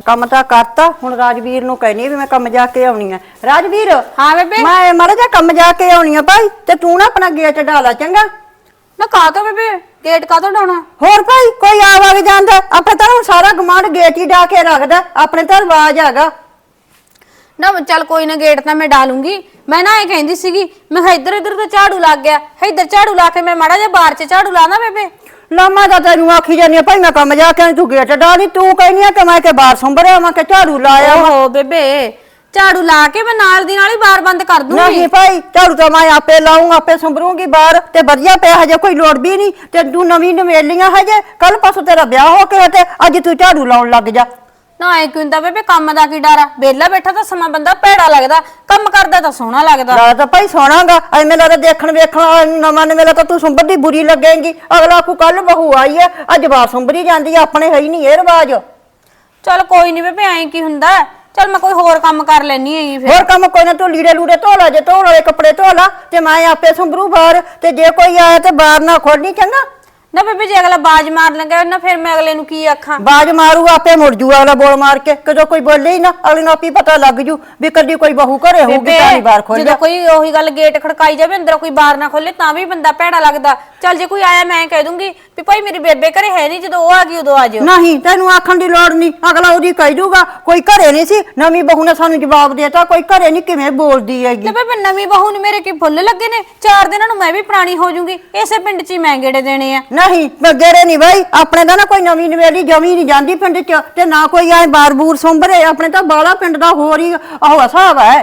ਕੰਮ ਤਾਂ ਕਰਤਾ ਹੁਣ ਰਾਜਵੀਰ ਨੂੰ ਕਹਿਣੀ ਵੀ ਮੈਂ ਕੰਮ ਜਾ ਕੇ ਆਉਣੀ ਆ। ਰਾਜਵੀਰ ਹਾਂ ਬੇਬੇ। ਮੈਂ ਮਾੜਾ ਜਿਹਾ ਕੰਮ ਜਾ ਕੇ ਆਉਣੀ ਆ ਭਾਈ ਤੇ ਤੂੰ ਨਾ ਆਪਣਾ ਗੇਟ ਢਾਲਾ ਚੰਗਾ। ਨਾ ਕਾ ਤੋ ਬੇਬੇ? ਗੇਟ ਕਾ ਤੋ ਡਾਉਣਾ ਹੋਰ ਭਾਈ ਕੋਈ ਆ ਵਗ ਜਾਂਦਾ। ਆਪਣੇ ਤਾਂ ਹੁਣ ਸਾਰਾ ਗਮਾਂਡ ਗੇਟ ਹੀ ਢਾ ਕੇ ਰੱਖਦਾ ਆਪਣੇ ਤਾਂ ਰਿਵਾਜ ਹੈਗਾ। ਨਾ ਚੱਲ ਕੋਈ ਨਾ ਗੇਟ ਤਾਂ ਮੈਂ ਡਾਲੂੰਗੀ ਮੈਂ ਨਾ ਇਹ ਕਹਿੰਦੀ ਸੀਗੀ ਮੈਂ ਇੱਧਰ ਇੱਧਰ ਤਾਂ ਝਾੜੂ ਲੱਗ ਗਿਆ। ਇੱਧਰ ਝਾੜੂ ਲਾ ਕੇ ਮੈਂ ਮਾੜਾ ਜਿਹਾ ਬਾਹਰ 'ਚ ਝਾੜੂ ਲਾਣਾ ਬੇਬੇ? ਲਾਮਾ ਦਾ ਤੈਨੂੰ ਆਖੀ ਜਾਂਦੀ ਆ ਭਾਈ ਮੈਂ ਕੰਮ ਜਾ ਕੇ ਆਈ, ਤੂੰ ਗੇਟ ਢਾਲੀ ਤੂੰ ਕਹਿੰਦੀ ਆ ਕਿ ਮੈਂ ਕਿ ਬਾਹਰ ਸੰਭਰਿਆ ਮੈਂ ਕਿ ਝਾੜੂ ਲਾਇਆ ਵਾ। ਓਹੋ ਬੇਬੇ ਝਾੜੂ ਲਾ ਕੇ ਮੈਂ ਨਾਲ ਦੀ ਨਾਲ ਹੀ ਬਾਰ ਬੰਦ ਕਰ ਦੂੰਗੀ ਨਹੀਂ ਭਾਈ ਝਾੜੂ ਤਾਂ ਮੈਂ ਆਪੇ ਲਾਉਂ ਆਪੇ ਸੰਭਰੂੰਗੀ ਬਾਹਰ ਤੇ ਵਧੀਆ ਪਿਆ ਹਜੇ ਕੋਈ ਲੋੜ ਵੀ ਨਹੀਂ ਤੇ ਤੂੰ ਨਵੀਂ ਨਵੇਲੀਆਂ ਹਜੇ ਕੱਲ ਪਾਸੋਂ ਤੇਰਾ ਵਿਆਹ ਹੋ ਕੇ ਤੇ ਅੱਜ ਤੂੰ ਝਾੜੂ ਲਾਉਣ ਲੱਗ ਜਾ ਨਾ ਐ ਕਿਉਂ ਹੁੰਦਾ ਬੇਬੇ ਕੰਮ ਦਾ ਕੀ ਡਰ ਆ? ਵਿਹਲਾ ਬੈਠਾ ਤਾਂ ਸਮਾਂ ਬੰਦਾ ਭੈੜਾ ਲੱਗਦਾ ਕੰਮ ਕਰਦਾ ਤਾਂ ਸੋਹਣਾ ਲੱਗਦਾ। ਨਾਲ ਤਾਂ ਭਾਈ ਸੋਣਾਗਾ ਐਵੇਂ ਲੱਗਦਾ ਦੇਖਣ ਵੇਖਣ ਨਵਾਂ ਨਵੇਂ ਤਾਂ ਤੂੰ ਸੰਭਰਦੀ ਬੁਰੀ ਲੱਗੇਂਗੀ ਅਗਲਾ ਕੋ ਕੱਲ ਬਹੂ ਆਈ ਐ ਅੱਜ ਬਾਹਰ ਸੰਭਰੀ ਜਾਂਦੀ ਆ ਆਪਣੇ ਹੈ ਹੀ ਨਹੀਂ ਇਹ ਰਿਵਾਜ। ਚਲ ਕੋਈ ਨਹੀਂ ਬੇਬੇ ਐਂ ਕੀ ਹੁੰਦਾ? ਚਲ ਮੈਂ ਕੋਈ ਹੋਰ ਕੰਮ ਕਰ ਲੈਣੀ ਹੈਗੀ ਫਿਰ। ਹੋਰ ਕੰਮ ਕੋਈ ਨਾ ਤੂੰ ਲੀੜੇ ਲੂੜੇ ਧੋ ਲਾ ਜੇ ਧੋਣ ਵਾਲੇ ਕੱਪੜੇ ਧੋ ਲਾ ਤੇ ਮੈਂ ਆਪੇ ਸੰਭਰੂ ਬਾਹਰ ਤੇ ਜੇ ਕੋਈ ਆਇਆ ਤੇ ਬਾਹਰ ਨਾ ਖੋਲਣੀ ਚੰਗਾ। ਨਾ ਬੇਬੇ ਜੇ ਅਗਲਾ ਬਾਜ ਮਾਰ ਲੰਗਾ ਨਾ ਫਿਰ ਮੈਂ ਅਗਲੇ ਨੂੰ ਕੀ ਆਖਾਂ? ਬਾਜ ਮਾਰੂ ਆਪੇ ਮੁੜ ਜੂ ਅਗਲਾ ਬੋਲ ਮਾਰ ਕੇ। ਕਦੋਂ ਕੋਈ ਬੋਲੇ ਹੀ ਨਾ ਅਗਲੇ ਨੂੰ ਆਪੀ ਪਤਾ ਲੱਗ ਜੂ ਵੀ ਕਦੀ ਕੋਈ ਬਹੂ ਘਰੇ ਹੋਊਗੀ ਤਾਂ ਨਹੀਂ ਬਾਹਰ ਖੋਲਿਆ ਜਦੋਂ ਕੋਈ ਉਹੀ ਗੱਲ ਗੇਟ ਖੜਕਾਈ ਜਾਵੇ ਅੰਦਰ ਕੋਈ ਬਾਰ ਨਾ ਖੋਲੇ ਤਾਂ ਵੀ ਬੰਦਾ ਭੈੜਾ ਲੱਗਦਾ। ਚਲ ਜੇ ਕੋਈ ਆਇਆ ਮੈਂ ਕਹਿ ਦੂੰਗੀ ਵੀ ਭਾਈ ਮੇਰੀ ਬੇਬੇ ਘਰੇ ਹੈ ਨਹੀਂ ਜਦੋਂ ਉਹ ਆ ਗਈ ਉਦੋਂ ਆ ਜਿਓ। ਨਹੀਂ ਤੈਨੂੰ ਆਖਣ ਦੀ ਲੋੜ ਨਹੀਂ। ਅਗਲਾ ਉਹਦੀ ਕਹਿ ਦੂਗਾ ਕੋਈ ਘਰੇ ਨਹੀਂ ਸੀ ਨਵੀਂ ਬਹੂ ਨੇ ਸਾਨੂੰ ਜਵਾਬ ਦੇਤਾ ਕੋਈ ਘਰੇ ਨਹੀਂ ਕਿਵੇਂ ਬੋਲਦੀ ਹੈਗੀ? ਤੇ ਬੇਬੇ ਨਵੀਂ ਬਹੂ ਨੂੰ ਮੇਰੇ ਕੀ ਫੁੱਲ ਲੱਗੇ ਨੇ? ਚਾਰ ਦਿਨਾਂ ਨੂੰ ਮੈਂ ਵੀ ਪੁਰਾਣੀ ਹੋ ਜਾਊਂਗੀ ਇਸੇ ਪਿੰਡ 'ਚ ਹੀ ਮੈਂ ਗੇੜੇ ਦੇਣੇ ਆ। ਨਹੀਂ ਮੈਂ ਗੇੜੇ ਨਹੀਂ ਬਾਈ। ਆਪਣੇ ਦਾ ਨਾ ਕੋਈ ਨਵੀਂ ਨਵੇਲੀ ਜਮੀ ਨਹੀਂ ਜਾਂਦੀ ਪਿੰਡ 'ਚ ਤੇ ਨਾ ਕੋਈ ਐ ਬਾਰ-ਬੂਰ ਸੰਭਰੇ। ਆਪਣੇ ਤਾਂ ਬਾਲਾ ਪਿੰਡ ਦਾ ਹੋਰ ਹੀ ਉਹ ਹਿਸਾਬ ਹੈ।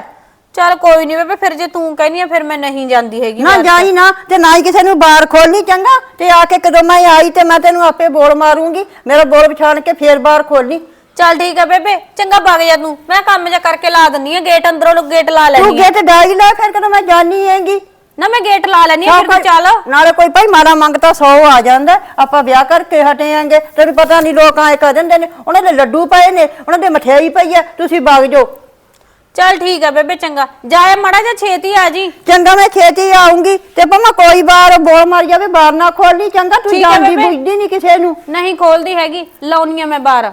ਚਲ ਕੋਈ ਨਹੀਂ ਬੇਬੇ ਫਿਰ ਜੇ ਤੂੰ ਕਹਿੰਦੀ ਆ ਫਿਰ ਮੈਂ ਨਹੀਂ ਜਾਂਦੀ ਹੈਗੀ ਨਾ ਜਾਈ ਨਾ ਤੇ ਨਾ ਹੀ ਕਿਸੇ ਨੂੰ ਬਾਹਰ ਖੋਲਣੀ ਚੰਗਾ। ਤੇ ਆ ਕੇ ਕਦੋਂ ਮੈਂ ਆਈ ਤੇ ਮੈਂ ਤੈਨੂੰ ਆਪੇ ਬੋਲ ਮਾਰੂੰਗੀ। ਮੇਰਾ ਬੋਲ ਵਿਛਾਣ ਕੇ ਫੇਰ ਬਾਹਰ ਖੋਲਣੀ ਚੱਲ ਠੀਕ ਆ ਬੇਬੇ ਚੰਗਾ ਵਗ ਜਾ ਤੂੰ। ਮੈਂ ਕੰਮ ਜਾ ਕਰਕੇ ਲਾ ਦਿੰਨੀ ਆ ਗੇਟ ਅੰਦਰੋਂ ਨੂੰ ਗੇਟ ਲਾ ਤੂੰ ਲੈਣੀ ਆ ਗੇਟ ਡਾਈ ਲਾ ਫਿਰ ਕਦੋਂ ਮੈਂ ਜਾਣੀ ਹੈਗੀ। ਨਾ ਮੈਂ ਗੇਟ ਲਾ ਲੈਣੀ ਆ ਫਿਰ ਤੂੰ ਚੱਲ। ਨਾਲੇ ਕੋਈ ਭਾਈ ਮਾੜਾ ਮੰਗਤਾ 100 ਆ ਜਾਂਦਾ। ਆਪਾਂ ਵਿਆਹ ਕਰਕੇ ਹਟੇ ਆਂਗੇ। ਤੈਨੂੰ ਪਤਾ ਨਹੀਂ ਲੋਕ ਆਏ ਕਰ ਦਿੰਦੇ ਨੇ। ਉਹਨਾਂ ਦੇ ਲੱਡੂ ਪਏ ਨੇ ਉਹਨਾਂ ਦੇ ਮਠਿਆਈ ਪਈ ਆ। ਤੁਸੀਂ ਵਗ ਜਾਓ। ਚੱਲ ਠੀਕ ਆ ਬੇਬੇ ਚੰਗਾ। ਜਾਏ ਮੜਾ ਜਾ ਛੇਤੀ ਆ ਜੀ। ਚੰਗਾ ਮੈਂ ਛੇਤੀ ਆਉਂਗੀ ਤੇ ਭਾਵੇਂ ਕੋਈ ਬਾਰ ਬੋਲ ਮਾਰ ਜਾਵੇ ਬਾਹਰ ਨਾ ਖੋਲਣੀ ਚੰਗਾ ਤੂੰ ਠੀਕ ਹੈ ਬੇਬੇ। ਬੁੱਝਦੀ ਨਹੀਂ ਕਿਸੇ ਨੂੰ। ਨਹੀਂ ਖੋਲਦੀ ਹੈਗੀ ਲਾਉਣੀ ਆ ਮੈਂ ਬਾਹਰ।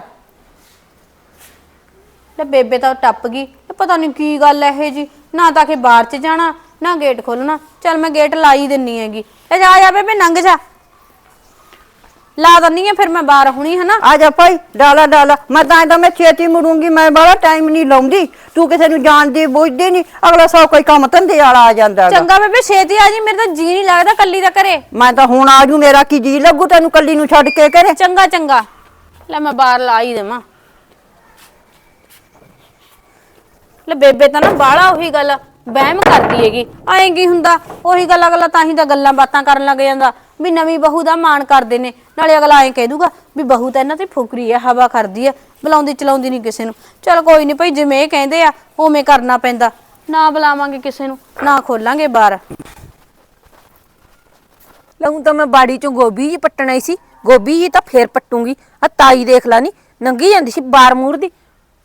ਲੈ ਬੇਬੇ ਤਾਂ ਟੱਪ ਗਈ। ਤੇ ਪਤਾ ਨਹੀਂ ਕੀ ਗੱਲ ਐ ਇਹ ਜੀ। ਨਾ ਤਾਂ ਕਿ ਬਾਹਰ ਚ ਜਾਣਾ ਨਾ ਗੇਟ ਖੋਲਣਾ। ਚੱਲ ਮੈਂ ਗੇਟ ਲਾ ਹੀ ਦਿੰਨੀ ਹੈਗੀ। ਤੇ ਜਾ ਜਾ ਬੇਬੇ ਲੰਘ ਜਾ। ਲਾ ਦਿੰਨੀ ਆ ਫਿਰ ਮੈਂ ਬਾਹਰ ਹੁਣੀ ਹਨਾ ਆ ਜਾ ਭਾਈ ਡਾਲਾ ਡਾਲਾ। ਮੈਂ ਤਾਂ ਇਹਦਾ ਮੈਂ ਛੇਤੀ ਮੁੜੂੰਗੀ ਮੈਂ ਬੜਾ ਟਾਈਮ ਨਹੀਂ ਲਾਉਂਦੀ। ਤੂੰ ਕਿਸੇ ਨੂੰ ਜਾਣਦੀ ਬੁੱਝਦੀ ਨਹੀਂ। ਅਗਲਾ ਸੌ ਕੋਈ ਕੰਮ ਧੰਦੇ ਵਾਲਾ ਆ ਜਾਂਦਾ ਹੈਗਾ। ਚੰਗਾ ਬੇਬੇ ਛੇਤੀ ਆ ਜੀ ਮੇਰੇ ਤਾਂ ਜੀ ਨਹੀਂ ਲੱਗਦਾ ਕੱਲੀ ਦਾ ਘਰੇ। ਮੈਂ ਤਾਂ ਹੁਣ ਆਜੂ ਮੇਰਾ ਕੀ ਜੀ ਲੱਗੂ ਤੈਨੂੰ ਕੱਲੀ ਨੂੰ ਛੱਡ ਕੇ ਕਰੇ ਚੰਗਾ ਚੰਗਾ। ਲੈ ਮੈਂ ਬਾਹਰ ਲਾ ਹੀ ਦੇਵਾਂ। ਲੈ ਬੇਬੇ ਤਾਂ ਨਾ ਬਾਹਲਾ ਉਹੀ ਗੱਲ ਵਹਿਮ ਕਰਦੀ ਹੈਗੀ। ਐਂ ਕੀ ਹੁੰਦਾ? ਉਹੀ ਗੱਲ ਅਗਲਾ ਤਾਂ ਹੀ ਤਾਂ ਗੱਲਾਂ ਬਾਤਾਂ ਕਰਨ ਲੱਗ ਜਾਂਦਾ। ਵੀ ਨਵੀਂ ਬਹੂ ਦਾ ਮਾਣ ਕਰਦੇ ਨੇ। ਨਾਲੇ ਅਗਲਾ ਐਂ ਕਹਿ ਦੂਗਾ ਵੀ ਬਹੂ ਤਾਂ ਇਹਨਾਂ ਤੇ ਫੁਕਰੀ ਹੈ ਹਵਾ ਕਰਦੀ ਹੈ ਬੁਲਾਉਂਦੀ ਚਲਾਉਂਦੀ ਨਹੀਂ ਕਿਸੇ ਨੂੰ। ਚਲ ਕੋਈ ਨਹੀਂ ਭਾਈ, ਜਿਵੇਂ ਇਹ ਕਹਿੰਦੇ ਆ, ਉਵੇਂ ਕਰਨਾ ਪੈਂਦਾ। ਨਾ ਬੁਲਾਵਾਂਗੇ ਕਿਸੇ ਨੂੰ, ਨਾ ਖੋਲਾਂਗੇ ਬਾਹਰ। ਲਊਂ ਤਾਂ ਮੈਂ ਬਾੜੀ ਚੋਂ ਗੋਭੀ ਜੀ ਪੱਟਣਾ ਹੀ ਸੀ। ਗੋਭੀ ਜੀ ਤਾਂ ਫੇਰ ਪੱਟੂਗੀ। ਆ ਤਾਈ ਦੇਖ ਲਾ ਨੀ, ਨੰਗੀ ਜਾਂਦੀ ਸੀ ਬਾਰ ਮੂਰ ਦੀ।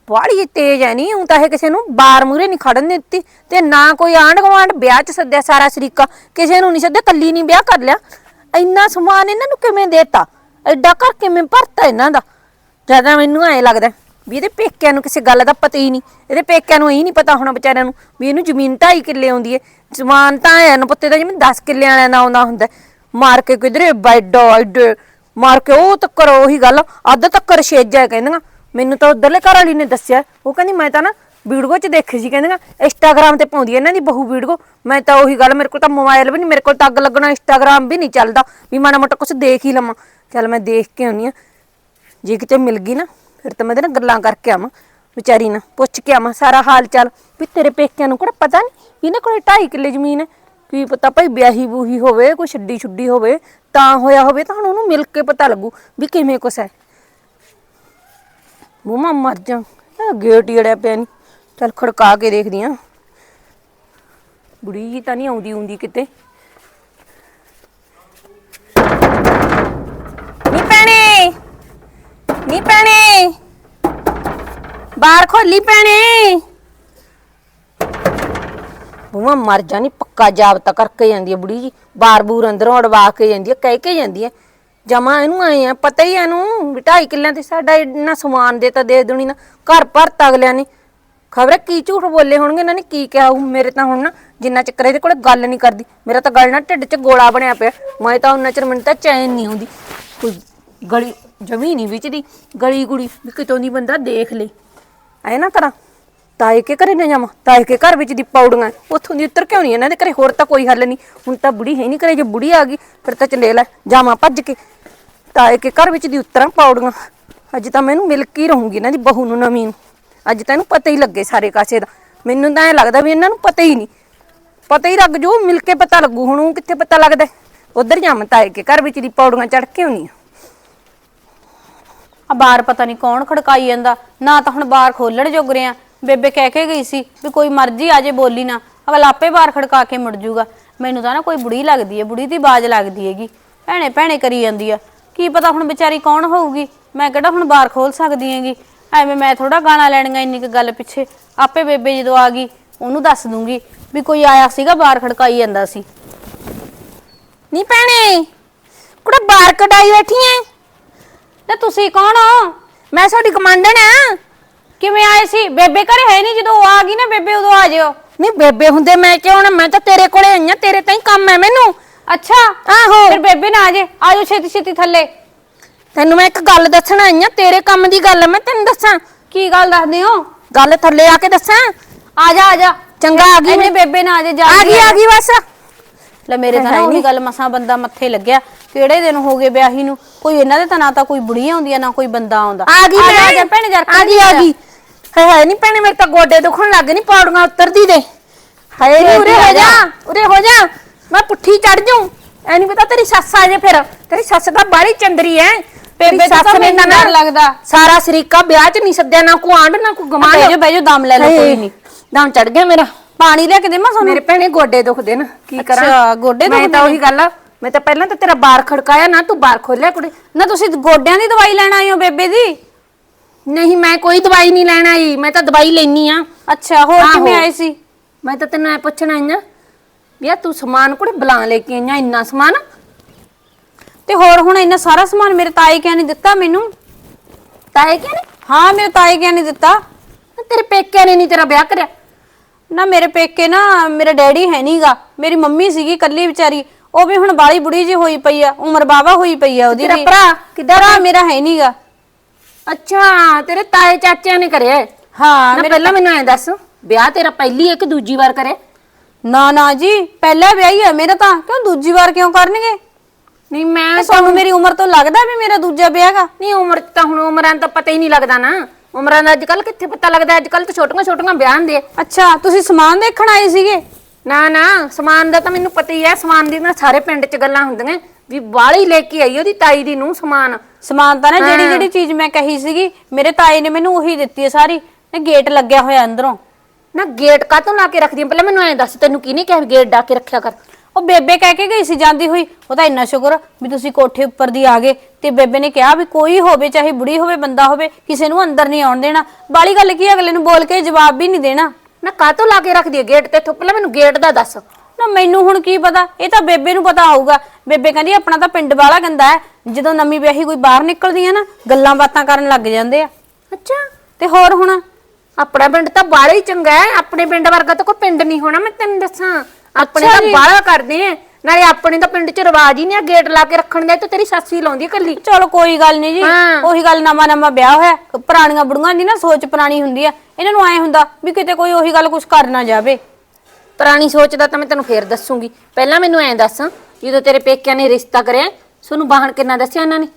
ਬਾੜੀ ਤੇਜ਼ ਐ ਨਹੀਂ ਹੂੰ ਤਾਂ ਇਹ ਕਿਸੇ ਨੂੰ ਬਾਰ ਮੂਰੇ ਨਹੀਂ ਖੜਨ ਦਿੱਤੀ ਤੇ ਨਾ ਕੋਈ ਆਂਢ ਗੁਆਂਢ ਵਿਆਹ ਚ ਸੱਦਿਆ ਸਾਰਾ ਸ਼ਰੀਕਾ, ਕਿਸੇ ਨੂੰ ਨਹੀਂ ਸੱਦਿਆ, ਕੱਲੀ ਨਹੀਂ ਵਿਆਹ ਕਰ ਲਿਆ। ਇੰਨਾ ਸਮਾਨ ਇਹਨਾਂ ਨੂੰ ਕਿਵੇਂ ਦੇਤਾ? ਐਡਾ ਘਰ ਕਿਵੇਂ ਭਰਤਾ ਇਹਨਾਂ ਦਾ? ਜ਼ਿਆਦਾ ਮੈਨੂੰ ਐ ਲੱਗਦਾ ਵੀ ਇਹਦੇ ਪੇਕਿਆਂ ਨੂੰ ਕਿਸੇ ਗੱਲ ਦਾ ਪਤਾ ਹੀ ਨਹੀਂ ਇਹਦੇ ਪੇਕਿਆਂ ਨੂੰ ਇਹੀ ਨਹੀਂ ਪਤਾ ਹੋਣਾ ਵਿਚਾਰਿਆਂ ਨੂੰ ਵੀ ਇਹਨੂੰ ਜ਼ਮੀਨ 2.5 ਕਿੱਲੇ ਆਉਂਦੀ ਏ। ਜ਼ਮਾਨ ਤਾਂ ਐ ਨੂੰ ਪੁੱਤੇ ਦਾ, ਜਿਵੇਂ 10 ਕਿੱਲੇ ਵਾਲਿਆਂ ਦਾ ਆਉਂਦਾ ਹੁੰਦਾ। ਮਾਰ ਕੇ ਕਿਧਰੇ ਬੈਡੋ ਐਡੇ ਮਾਰ ਕੇ ਉਹ ਤੱਕਰ ਉਹੀ ਗੱਲ, ਅੱਧ ਤੱਕਰ ਛੇਜਾ ਕਹਿੰਦੀਆਂ। ਮੈਨੂੰ ਤਾਂ ਉਧਰਲੇ ਘਰ ਵਾਲੀ ਨੇ ਦੱਸਿਆ, ਉਹ ਕਹਿੰਦੀ ਮੈਂ ਤਾਂ ਨਾ ਵੀਡੀਓ 'ਚ ਦੇਖੀ ਸੀ ਨਾ ਇੰਸਟਾਗ੍ਰam ਤੇ ਪਾਉਂਦੀ ਐ ਇਹਨਾਂ ਦੀ ਬਹੂ ਵੀਡੀਓ। ਮੈਂ ਤਾਂ ਉਹੀ ਗੱਲ, ਮੇਰੇ ਕੋਲ ਤਾਂ ਮੋਬਾਈਲ ਵੀ ਨਹੀਂ ਮੇਰੇ ਕੋਲ ਤਾਂ ਅੱਗ ਲੱਗਣਾ ਇੰਸਟਾਗ੍ਰam ਵੀ ਨਹੀਂ ਚੱਲਦਾ, ਵੀ ਮਾੜਾ ਮੋਟਾ ਕੁਝ ਦੇਖ ਹੀ ਲਵਾਂ। ਚੱਲ ਮੈਂ ਦੇਖ ਕੇ ਆਉਣੀ ਆ ਜੇ ਕਿਤੇ ਮਿਲ ਗਈ ਨਾ, ਫਿਰ ਤਾਂ ਮੈਂ ਇਹਦੇ ਨਾਲ ਗੱਲਾਂ ਕਰਕੇ ਆਵਾਂ, ਵਿਚਾਰੀ ਨਾ ਪੁੱਛ ਕੇ ਆਵਾਂ, ਸਾਰਾ ਹਾਲ ਚਾਲ। ਵੀ ਤੇਰੇ ਪੇਕਿਆਂ ਨੂੰ ਕਿਹੜਾ ਪਤਾ ਨਹੀਂ ਵੀ ਇਹਨਾਂ ਕੋਲ 2.5 ਕਿੱਲੇ ਜ਼ਮੀਨ ਹੈ। ਕੀ ਪਤਾ ਭਾਈ ਵਿਆਹੀ ਬੂਹੀ ਹੋਵੇ, ਕੋਈ ਛੱਡੀ ਛੁੱਡੀ ਹੋਵੇ, ਤਾਂ ਹੋਇਆ ਹੋਵੇ, ਤਾਂ ਹੁਣ ਉਹਨੂੰ ਮਿਲ ਕੇ ਪਤਾ ਲੱਗੂ ਵੀ ਕਿਵੇਂ ਕੁਛ ਹੈ। ਮੂੰਹਾਂ ਮਰ ਜਾ। ਗੇਟ ਹੀ ਅੜਿਆ ਪਿਆ ਨਹੀਂ ਚੱਲ ਖੜਕਾ ਕੇ ਦੇਖਦੀ ਆ। ਬੁੜੀ ਜੀ ਤਾਂ ਨਹੀਂ ਆਉਂਦੀ ਹੁੰਦੀ ਕਿਤੇ। ਨੀ ਭੈਣੇ। ਨੀ ਭੈਣੇ। ਬਾਹਰ ਖੋਲੀ ਪੈਣੇ ਬੂਆ ਮਰ ਜਾਣੀ ਪੱਕਾ ਜਾਬਤਾ ਕਰਕੇ ਜਾਂਦੀ ਹੈ ਬੁੜੀ ਜੀ। ਬਾਰ ਬੂਰ ਅੰਦਰੋਂ ਅੜਵਾ ਕੇ ਜਾਂਦੀ ਹੈ ਕਹਿ ਕੇ ਜਾਂਦੀ ਹੈ ਜਮਾ ਇਹਨੂੰ ਆਏ ਆ, ਪਤਾ ਹੀ ਆ ਇਹਨੂੰ ਵੀ ਢਾਈ ਕਿੱਲਿਆਂ ਤੇ ਸਾਡਾ ਇੰਨਾ ਸਮਾਨ ਦੇਤਾ ਦੇ ਦੇਣੀ ਨਾ, ਘਰ ਭਰ ਅਗਲਿਆਂ ਨੇ। ਖਬਰ ਕੀ ਝੂਠ ਬੋਲੇ ਹੋਣਗੇ, ਇਹਨਾਂ ਨੇ ਕੀ ਕਿਹਾ ਹੋਊ? ਮੇਰੇ ਤਾਂ ਹੁਣ ਨਾ ਜਿੰਨਾ ਚੱਕਰ ਇਹਦੇ ਕੋਲ ਗੱਲ ਨਹੀਂ ਕਰਦੀ। ਮੇਰਾ ਤਾਂ ਗੱਲ ਨਾ ਢਿੱਡ 'ਚ ਗੋਲਾ ਬਣਿਆ ਪਿਆ। ਮੈਂ ਤਾਂ ਉਹਨਾਂ ਚਿਰ ਮੈਨੂੰ ਤਾਂ ਚੈਨ ਨਹੀਂ ਆਉਂਦੀ। ਕੋਈ ਗਲੀ ਜਮੀ ਨਹੀਂ ਵਿੱਚ ਦੀ ਗਲੀ ਗੁੜੀ ਵੀ ਕਿਤੋਂ ਦੀ ਬੰਦਾ ਦੇਖ ਲੇ। ਐ ਨਾ ਕਰਾਂ। ਤਾਏ ਕੇ ਘਰੇ ਨਾ ਜਾਵਾਂ। ਤਾਏ ਕੇ ਘਰ ਵਿੱਚ ਦੀ ਪੌੜੀਆਂ। ਉੱਥੋਂ ਦੀ ਉੱਤਰ ਕਿਉਂ ਨਹੀਂ ਇਹਨਾਂ ਦੇ ਘਰੇ ਹੋਰ ਤਾਂ ਕੋਈ ਹੱਲ ਨਹੀਂ ਹੁਣ ਤਾਂ ਬੁੜੀ ਹੈ ਨਹੀਂ ਘਰੇ। ਜੇ ਬੁੜੀ ਆ ਗਈ, ਫਿਰ ਤਾਂ ਚਲੇ ਲੈ। ਜਾਵਾਂ ਭੱਜ ਕੇ। ਤਾਏ ਕੇ ਘਰ ਵਿੱਚ ਦੀ ਉਤਰਾਂ ਪੌੜੀਆਂ। ਅੱਜ ਤਾਂ ਮੈਨੂੰ ਮਿਲ ਕੇ ਹੀ ਰਹੂੰਗੀ ਇਹਨਾਂ ਦੀ ਬਹੂ ਨੂੰ ਨਵੀਂ ਨੂੰ। ਅੱਜ ਤਾਂ ਇਹਨੂੰ ਪਤਾ ਹੀ ਲੱਗੇ ਸਾਰੇ ਕਾਸੇ ਦਾ। ਮੈਨੂੰ ਤਾਂ ਐ ਲੱਗਦਾ ਵੀ ਇਹਨਾਂ ਨੂੰ ਪਤਾ ਹੀ ਨਹੀਂ। ਪਤਾ ਹੀ ਲੱਗ ਜੂ ਮਿਲ ਕੇ ਪਤਾ ਲੱਗੂ। ਹੁਣ ਊਂ ਕਿੱਥੇ ਪਤਾ ਲੱਗਦਾ? ਉਧਰ ਜਾਵਾਂ ਤਾਏ ਕੇ ਘਰ ਵਿੱਚ ਦੀ ਪੌੜੀਆਂ ਚੜ ਕੇ ਆਉਣੀ ਆ ਬਾਰ ਪਤਾ ਨਹੀਂ ਕੌਣ ਖੜਕਾਈ ਜਾਂਦਾ। ਨਾ ਤਾਂ ਹੁਣ ਬਾਹਰ ਖੋਲਣ ਜੋਗ ਰਿਆ ਬੇਬੇ ਕਹਿ ਕੇ ਗਈ ਸੀ ਵੀ ਕੋਈ ਮਰਜ਼ੀ ਆ ਜੇ ਬੋਲੀ ਨਾ। ਅਗਲਾ ਆਪੇ ਬਾਹਰ ਖੜਕਾ ਕੇ ਮੁੜ ਜੂਗਾ। ਮੈਨੂੰ ਤਾਂ ਨਾ ਕੋਈ ਬੁੜੀ ਲੱਗਦੀ ਹੈ, ਬੁੜੀ ਦੀ ਬਾਜ ਲੱਗਦੀ ਹੈਗੀ। ਭੈਣੇ ਭੈਣੇ ਕਰੀ ਜਾਂਦੀ ਆ। ਕੀ ਪਤਾ ਹੁਣ ਵਿਚਾਰੀ ਕੌਣ ਹੋਊਗੀ? ਮੈਂ ਕਿਹੜਾ ਹੁਣ ਬਾਰ ਖੋਲ ਸਕਦੀ ਹੈਗੀ? ਐਵੇਂ ਮੈਂ ਥੋੜਾ ਗਾਣਾ ਲੈਣੀਆਂ ਇੰਨੀ ਕੁ ਗੱਲ ਪਿੱਛੇ। ਆਪੇ ਬੇਬੇ ਜਦੋਂ ਆ ਗਈ ਉਹਨੂੰ ਦੱਸ ਦੂੰਗੀ ਵੀ ਕੋਈ ਆਇਆ ਸੀਗਾ ਬਾਰ ਖੜਕਾਈ ਜਾਂਦਾ ਸੀ। ਨਹੀਂ ਭੈਣੇ ਕੁੜਾ ਬਾਹਰ ਕਢਾਈ ਬੈਠੀ ਐ। ਤੇ ਤੁਸੀਂ ਕੌਣ ਹੋ? ਮੈਂ ਤੁਹਾਡੀ ਕਮਾਂਡਣ ਆ। ਕਿਵੇਂ ਆਏ ਸੀ? ਬੇਬੇ ਘਰੇ ਹੈ ਨਹੀਂ ਜਦੋਂ ਉਹ ਆ ਗਈ ਨਾ ਬੇਬੇ ਉਦੋਂ ਆ ਜਿਓ। ਨਹੀਂ ਬੇਬੇ ਹੁੰਦੇ ਮੈਂ ਕਿਉਂ ਨਾ? ਮੈਂ ਤਾਂ ਤੇਰੇ ਕੋਲੇ ਆਈ ਆ ਤੇਰੇ ਤਾਂ ਹੀ ਕੰਮ ਹੈ ਮੈਨੂੰ। ਅੱਛਾ ਆਹੋ। ਫਿਰ ਬੇਬੇ ਨਾ ਆ ਜੇ ਆਜੋ ਛੇਤੀ ਛੇਤੀ ਥੱਲੇ। ਤੈਨੂੰ ਮੈਂ ਇੱਕ ਗੱਲ ਦੱਸਣ ਆਈ ਆ ਤੇਰੇ ਕੰਮ ਦੀ ਗੱਲ ਮੈਂ ਤੈਨੂੰ ਦੱਸਾਂ। ਕੀ ਗੱਲ ਦੱਸਦੇ ਹੋ? ਗੱਲ ਥੱਲੇ ਆ ਕੇ ਦੱਸਾਂ? ਆ ਜਾ ਆ ਜਾ। ਚੰਗਾ ਆ ਗਈ ਇਹਨੇ। ਬੇਬੇ ਨਾ ਆ ਜੇ ਜਾ ਆ ਗਈ ਆ ਗਈ ਬਸ। ਲੈ ਮੇਰੇ ਤਾਂ ਉਹੀ ਗੱਲ ਮਸਾਂ ਬੰਦਾ ਮੱਥੇ ਲੱਗਿਆ। ਕਿਹੜੇ ਦਿਨ ਹੋ ਗਏ ਵਿਆਹੀ ਨੂੰ? ਕੋਈ ਇਹਨਾਂ ਦੇ ਤਾਂ ਨਾ ਤਾਂ ਕੋਈ ਬੁੜੀ ਆਉਂਦੀ ਆ ਨਾ ਕੋਈ ਬੰਦਾ ਆਉਂਦਾ। ਆ ਗਈ ਆ ਜਾ ਭੈਣੇ ਜਰ ਆ ਗਈ ਆ ਗਈ। ਹਾਏ ਹਾਏ ਨਹੀਂ ਭੈਣੇ ਮੇਰੇ ਤਾਂ ਗੋਡੇ ਦੁਖਣ ਲੱਗ ਨਹੀਂ ਪੌੜੀਆਂ ਉਤਰਦੀ ਦੇ। ਹਾਏ ਉਰੇ ਹੋ ਜਾ। ਉਰੇ ਹੋ ਜਾ। ਮੈਂ ਪੁੱਠੀ ਚੜ ਜਾਉ ਐ ਨਹੀਂ ਪਤਾ ਤੇਰੀ ਸੱਸ ਆ ਜੇ ਫਿਰ। ਤੇਰੀ ਸੱਸ ਤਾਂ ਬਾੜੀ ਚੰਦਰੀ ਐ। ਬੇਬੇ ਤਾਂ ਮੈਨੂੰ ਡਰ ਲੱਗਦਾ। ਸਾਰਾ ਸਰੀਕਾ ਵਿਆਹ ਚ ਨਹੀਂ ਸੱਦਿਆ ਨਾ ਕੋ ਆਂਡ ਨਾ ਕੋ ਜਾਓ, ਬਹਿ ਜਾਓ, ਦਮ ਲੈ ਲਓ, ਕੋਈ ਨੀ। ਦਮ ਚੜ ਗਿਆ ਮੇਰਾ। ਪਾਣੀ ਲੈ ਕੇ ਦੇਵਾਂ ਤੁਹਾਨੂੰ? ਮੇਰੇ ਭੈਣੇ ਗੋਡੇ ਦੁਖਦੇ ਨਾ ਕੀ ਕਰਾਂ? ਅੱਛਾ, ਗੋਡੇ ਮੈਂ ਦੁਖਦੇ ਤਾਂ ਨੇ। ਉਹੀ ਗੱਲ ਆ ਮੈਂ ਤਾਂ ਪਹਿਲਾਂ ਤਾਂ ਤੇਰਾ ਬਾਰ ਖੜਕਾਇਆ ਨਾ ਤੂੰ ਬਾਰ ਖੋਲਿਆ ਕੁੜੇ। ਨਾ ਤੁਸੀਂ ਗੋਡਿਆਂ ਦੀ ਦਵਾਈ ਲੈਣ ਆਏ ਹੋ ਬੇਬੇ ਦੀ? ਨਹੀਂ ਮੈਂ ਕੋਈ ਦਵਾਈ ਨਹੀਂ ਲੈਣ ਆਈ ਮੈਂ ਤਾਂ ਦਵਾਈ ਲੈਣੀ ਆ। ਅੱਛਾ ਹੋਰ। ਕਿਵੇਂ ਆਏ ਸੀ? ਮੈਂ ਤਾਂ ਤੈਨੂੰ ਐ ਪੁੱਛਣ ਆਈ ਆ ਵੀ ਆ ਤੂੰ ਸਮਾਨ ਕੁੜੇ ਬੁਲਾ ਲੈ ਕੇ ਆਈਆਂ ਇੰਨਾ ਸਮਾਨ। ਤੇ ਹੋਰ ਹੁਣ ਇੰਨਾ ਸਾਰਾ ਸਮਾਨ ਮੇਰੇ ਤਾਏ ਕਿਆ ਨੇ ਦਿੱਤਾ ਮੈਨੂੰ? ਤਾਏ ਕਿ ਨੇ? ਹਾਂ ਮੇਰੇ ਤਾਏ ਕਿਆ ਨੇ ਦਿੱਤਾ। ਤੇਰੇ ਪੇਕਿਆਂ ਨੇ ਨਹੀਂ ਤੇਰਾ ਵਿਆਹ ਕਰਿਆ? ਨਾ ਮੇਰੇ ਪੇਕੇ ਨਾ ਮੇਰਾ ਡੈਡੀ ਹੈ ਨਹੀਂਗਾ ਮੇਰੀ ਮੰਮੀ ਸੀਗੀ ਕੱਲੀ ਵਿਚਾਰੀ ਉਹ ਵੀ ਹੁਣ ਬਾਲੀ ਬੁੜੀ ਜੀ ਹੋਈ ਪਈ ਆ ਉਮਰ ਬਾਵਾ ਹੋਈ ਪਈ ਆ ਉਹਦੀ ਤੇਰਾ ਵੀ। ਭਰਾ ਕਿੱਦਾਂ ਭਰਾ ਮੇਰਾ ਹੈ ਨਹੀਂਗਾ ਅੱਛਾ ਤੇਰੇ ਤਾਏ ਚਾਚਿਆਂ ਨੇ ਕਰਿਆ। ਹੈ। ਹਾਂ ਨਾ ਪਹਿਲਾਂ ਮੈਨੂੰ ਐ ਦੱਸ ਵਿਆਹ ਤੇਰਾ ਪਹਿਲੀ ਹੈ ਕਿ ਦੂਜੀ ਵਾਰ ਕਰੇ ਨਾ ਨਾ ਜੀ ਪਹਿਲਾ ਵਿਆਹ ਹੀ ਹੈ ਮੇਰਾ ਤਾਂ। ਕਿਉਂ ਦੂਜੀ ਵਾਰ ਕਿਉਂ ਕਰਨਗੇ? ਨਹੀਂ ਮੈਂ ਤੁਹਾਨੂੰ ਮੇਰੀ ਉਮਰ ਤੋਂ ਲੱਗਦਾ ਵੀ ਮੇਰਾ ਦੂਜਾ ਵਿਆਹ ਨਹੀਂ ਉਮਰ 'ਚ ਤਾਂ ਹੁਣ ਉਮਰਾਂ ਦਾ ਪਤਾ ਹੀ ਨਹੀਂ ਲੱਗਦਾ ਨਾ। ਉਮਰਾਂ ਦਾ ਅੱਜ ਕੱਲ ਕਿੱਥੇ ਪਤਾ ਲੱਗਦਾ? ਅੱਜ ਕੱਲ ਤਾਂ ਛੋਟੀਆਂ ਛੋਟੀਆਂ ਵਿਆਹ ਹੁੰਦੇ ਆ। ਅੱਛਾ ਤੁਸੀਂ ਸਮਾਨ ਦੇਖਣ ਆਏ ਸੀਗੇ? ਨਾ ਨਾ ਸਮਾਨ ਦਾ ਤਾਂ ਮੈਨੂੰ ਪਤਾ ਹੀ ਹੈ ਸਮਾਨ ਦੀ ਨਾ ਸਾਰੇ ਪਿੰਡ 'ਚ ਗੱਲਾਂ ਹੁੰਦੀਆਂ। ਵੀ ਬਾਹਲੀ ਲੈ ਕੇ ਆਈ ਉਹਦੀ ਤਾਈ ਦੀ ਨੂੰ ਸਮਾਨ। ਸਮਾਨ ਤਾਂ ਨਾ ਜਿਹੜੀ ਜਿਹੜੀ ਚੀਜ਼ ਮੈਂ ਕਹੀ ਸੀਗੀ ਮੇਰੇ ਤਾਏ ਨੇ ਮੈਨੂੰ ਉਹੀ ਦਿੱਤੀ ਹੈ ਸਾਰੀ। ਗੇਟ ਲੱਗਿਆ ਹੋਇਆ ਅੰਦਰੋਂ। ਨਾ ਗੇਟ ਕਾਤੋਂ ਲਾ ਕੇ ਰੱਖਦੀ ਆਂ? ਪਹਿਲਾਂ ਮੈਨੂੰ ਐਂ ਦੱਸ ਤੈਨੂੰ ਕਿਹਨੇ ਕਿਹਾ ਵੀ ਗੇਟ ਡਾ ਕੇ ਰੱਖਿਆ ਕਰ? ਉਹ ਬੇਬੇ ਕਹਿ ਕੇ ਗਈ ਸੀ ਜਾਂਦੀ ਹੋਈ। ਉਹਦਾ ਇੰਨਾ ਸ਼ੁਕਰ ਵੀ ਤੁਸੀਂ ਕੋਠੇ ਉੱਪਰ ਦੀ ਆ ਗਏ ਤੇ ਬੇਬੇ ਨੇ ਕਿਹਾ ਵੀ ਕੋਈ ਹੋਵੇ ਚਾਹੇ ਬੁੜੀ ਹੋਵੇ ਬੰਦਾ ਹੋਵੇ ਕਿਸੇ ਨੂੰ ਅੰਦਰ ਨਹੀਂ ਆਉਣ ਦੇਣਾ। ਬਾਲੀ ਗੱਲ ਕੀ ਅਗਲੇ ਨੂੰ ਬੋਲ ਕੇ ਜਵਾਬ ਵੀ ਨਹੀਂ ਦੇਣਾ। ਨਾ ਕਾਤੋਂ ਲਾ ਕੇ ਰੱਖਦੀ ਹੈ ਗੇਟ ਤੇ? ਇੱਥੋਂ ਪਹਿਲਾਂ ਮੈਨੂੰ ਗੇਟ ਦਾ ਦੱਸ। ਨਾ ਮੈਨੂੰ ਹੁਣ ਕੀ ਪਤਾ? ਇਹ ਤਾਂ ਬੇਬੇ ਨੂੰ ਪਤਾ ਹੋਊਗਾ। ਬੇਬੇ ਕਹਿੰਦੀ ਆਪਣਾ ਤਾਂ ਪਿੰਡ ਵਾਲਾ ਗੰਦਾ ਹੈ। ਜਦੋਂ ਨਵੀਂ ਵਿਆਹੀ ਕੋਈ ਬਾਹਰ ਨਿਕਲਦੀ ਹੈ ਨਾ ਗੱਲਾਂ ਬਾਤਾਂ ਕਰਨ ਲੱਗ ਜਾਂਦੇ ਆ। ਅੱਛਾ। ਤੇ ਹੋਰ ਹੁਣ? ਆਪਣਾ ਪਿੰਡ ਤਾਂ ਬਾਹਲਾ ਹੀ ਚੰਗਾ ਹੈ। ਆਪਣੇ ਪਿੰਡ ਵਰਗਾ ਤਾਂ ਕੋਈ ਪਿੰਡ ਨਹੀਂ ਹੋਣਾ ਮੈਂ ਤੈਨੂੰ ਦੱਸਾਂ। ਆਪਣੇ ਤਾਂ। ਬਾਹਲਾ ਕਰਦੇ ਆ ਨਾਲੇ ਆਪਣੇ ਤਾਂ ਪਿੰਡ 'ਚ ਰਿਵਾਜ ਹੀ ਨਹੀਂ ਆ ਗੇਟ ਲਾ ਕੇ ਰੱਖਣ ਦਾ ਤਾਂ ਤੇਰੀ ਸੱਸ ਹੀ ਲਾਉਂਦੀ ਆ ਕੱਲੀ ਚਲੋ ਕੋਈ ਗੱਲ ਨਹੀਂ ਜੀ ਹਾਂ। ਉਹੀ ਗੱਲ ਨਵਾਂ ਨਵਾਂ ਵਿਆਹ ਹੋਇਆ ਪੁਰਾਣੀਆਂ ਬੁੜੀਆਂ ਦੀ ਨਾ ਸੋਚ ਪੁਰਾਣੀ ਹੁੰਦੀ ਆ ਇਹਨਾਂ ਨੂੰ ਐ ਹੁੰਦਾ ਵੀ ਕਿਤੇ ਕੋਈ ਉਹੀ ਗੱਲ ਕੁਝ ਕਰ ਨਾ ਜਾਵੇ। ਪੁਰਾਣੀ ਸੋਚ ਦਾ ਤਾਂ ਮੈਂ ਤੈਨੂੰ ਫੇਰ ਦੱਸੂਗੀ। ਪਹਿਲਾਂ ਮੈਨੂੰ ਐਂ ਦੱਸ ਜਦੋਂ ਤੇਰੇ ਪੇਕਿਆਂ ਨੇ ਰਿਸ਼ਤਾ ਕਰਿਆ ਤੁਹਾਨੂੰ ਬਾਹਣ ਕਿੰਨਾ ਦੱਸਿਆ ਇਹਨਾਂ ਨੇ?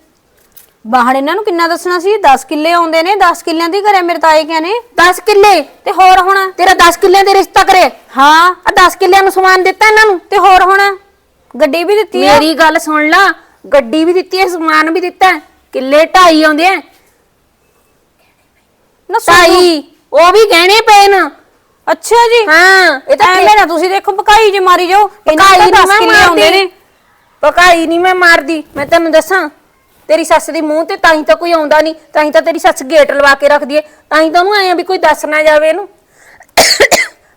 ਬਾਹਣ ਇਹਨਾਂ ਨੂੰ ਕਿੰਨਾ ਦੱਸਣਾ ਸੀ? 10 ਕਿੱਲੇ ਆਉਂਦੇ ਨੇ 10 ਕਿੱਲਿਆਂ ਦੀ ਘਰੇ ਮੇਰੇ ਤਾਏ ਕਿਆ ਨੇ। 10 ਕਿੱਲੇ? ਤੇ ਹੋਰ ਹੁਣ? ਤੇਰਾ 10 ਕਿੱਲਿਆਂ ਦੇ ਰਿਸ਼ਤਾ ਕਰੇ। ਹਾਂ। ਆ 10 ਕਿੱਲਿਆਂ ਨੂੰ ਸਮਾਨ ਦਿੱਤਾ ਇਹਨਾਂ ਨੂੰ। ਤੇ ਹੋਰ ਹੁਣ? ਗੱਡੀ ਵੀ ਦਿੱਤੀ ਆ। ਮੇਰੀ ਗੱਲ ਸੁਣ ਲਾ। ਗੱਡੀ ਵੀ ਦਿੱਤੀ ਹੈ ਸਮਾਨ ਵੀ ਦਿੱਤਾ ਹੈ। ਕਿੱਲੇ ਢਾਈ ਆਉਂਦੇ ਆ ਨਾ ਢਾਈ। ਉਹ ਵੀ ਗਹਿਣੇ ਪਏ ਨਾ। ਅੱਛਾ ਜੀ। ਹਾਂ। ਇਹ ਤਾਂ ਐਵੇਂ ਨਾ ਤੁਸੀਂ ਦੇਖੋ ਪਕਾਈ ਜੇ ਮਾਰੀ ਜਾਓ। ਇਹਨਾਂ ਪਕਾਈ ਦਾ ਨਹੀਂ 10 ਮੈਂ ਕਿੱਲੇ ਆਉਂਦੇ ਨੇ। ਮਾਰਦੀ ਪਕਾਈ ਨਹੀਂ ਮੈਂ ਮਾਰਦੀ। ਮੈਂ ਤੈਨੂੰ ਦੱਸਾਂ। ਤੇਰੀ ਸੱਸ ਦੀ ਮੂੰਹ ਤੇ ਤਾਂ ਹੀ ਤਾਂ ਕੋਈ ਆਉਂਦਾ ਨਹੀਂ ਤਾਂ ਹੀ ਤਾਂ ਤੇਰੀ ਸੱਸ ਗੇਟ ਲਵਾ ਕੇ ਰੱਖਦੀ ਏ ਤਾਂ ਹੀ ਤਾਂ ਉਹਨੂੰ ਆਇਆ ਵੀ ਕੋਈ ਦੱਸ ਨਾ ਜਾਵੇ ਇਹਨੂੰ।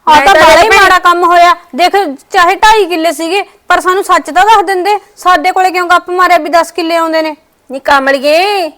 ਆ ਮੈਂ ਤਾਂ ਤਾਂ ਬੜਾ ਹੀ ਮਾੜਾ ਕੰਮ ਹੋਇਆ। ਦੇਖ ਚਾਹੇ 2.5 ਕਿੱਲੇ ਸੀਗੇ ਪਰ ਸਾਨੂੰ ਸੱਚ ਤਾਂ ਦੱਸ ਦਿੰਦੇ ਸਾਡੇ ਕੋਲੇ ਕਿਉਂ ਗੱਪ ਮਾਰਿਆ ਵੀ 10 ਕਿੱਲੇ ਆਉਂਦੇ ਨੇ? ਨੀ ਕਮਲੀਏ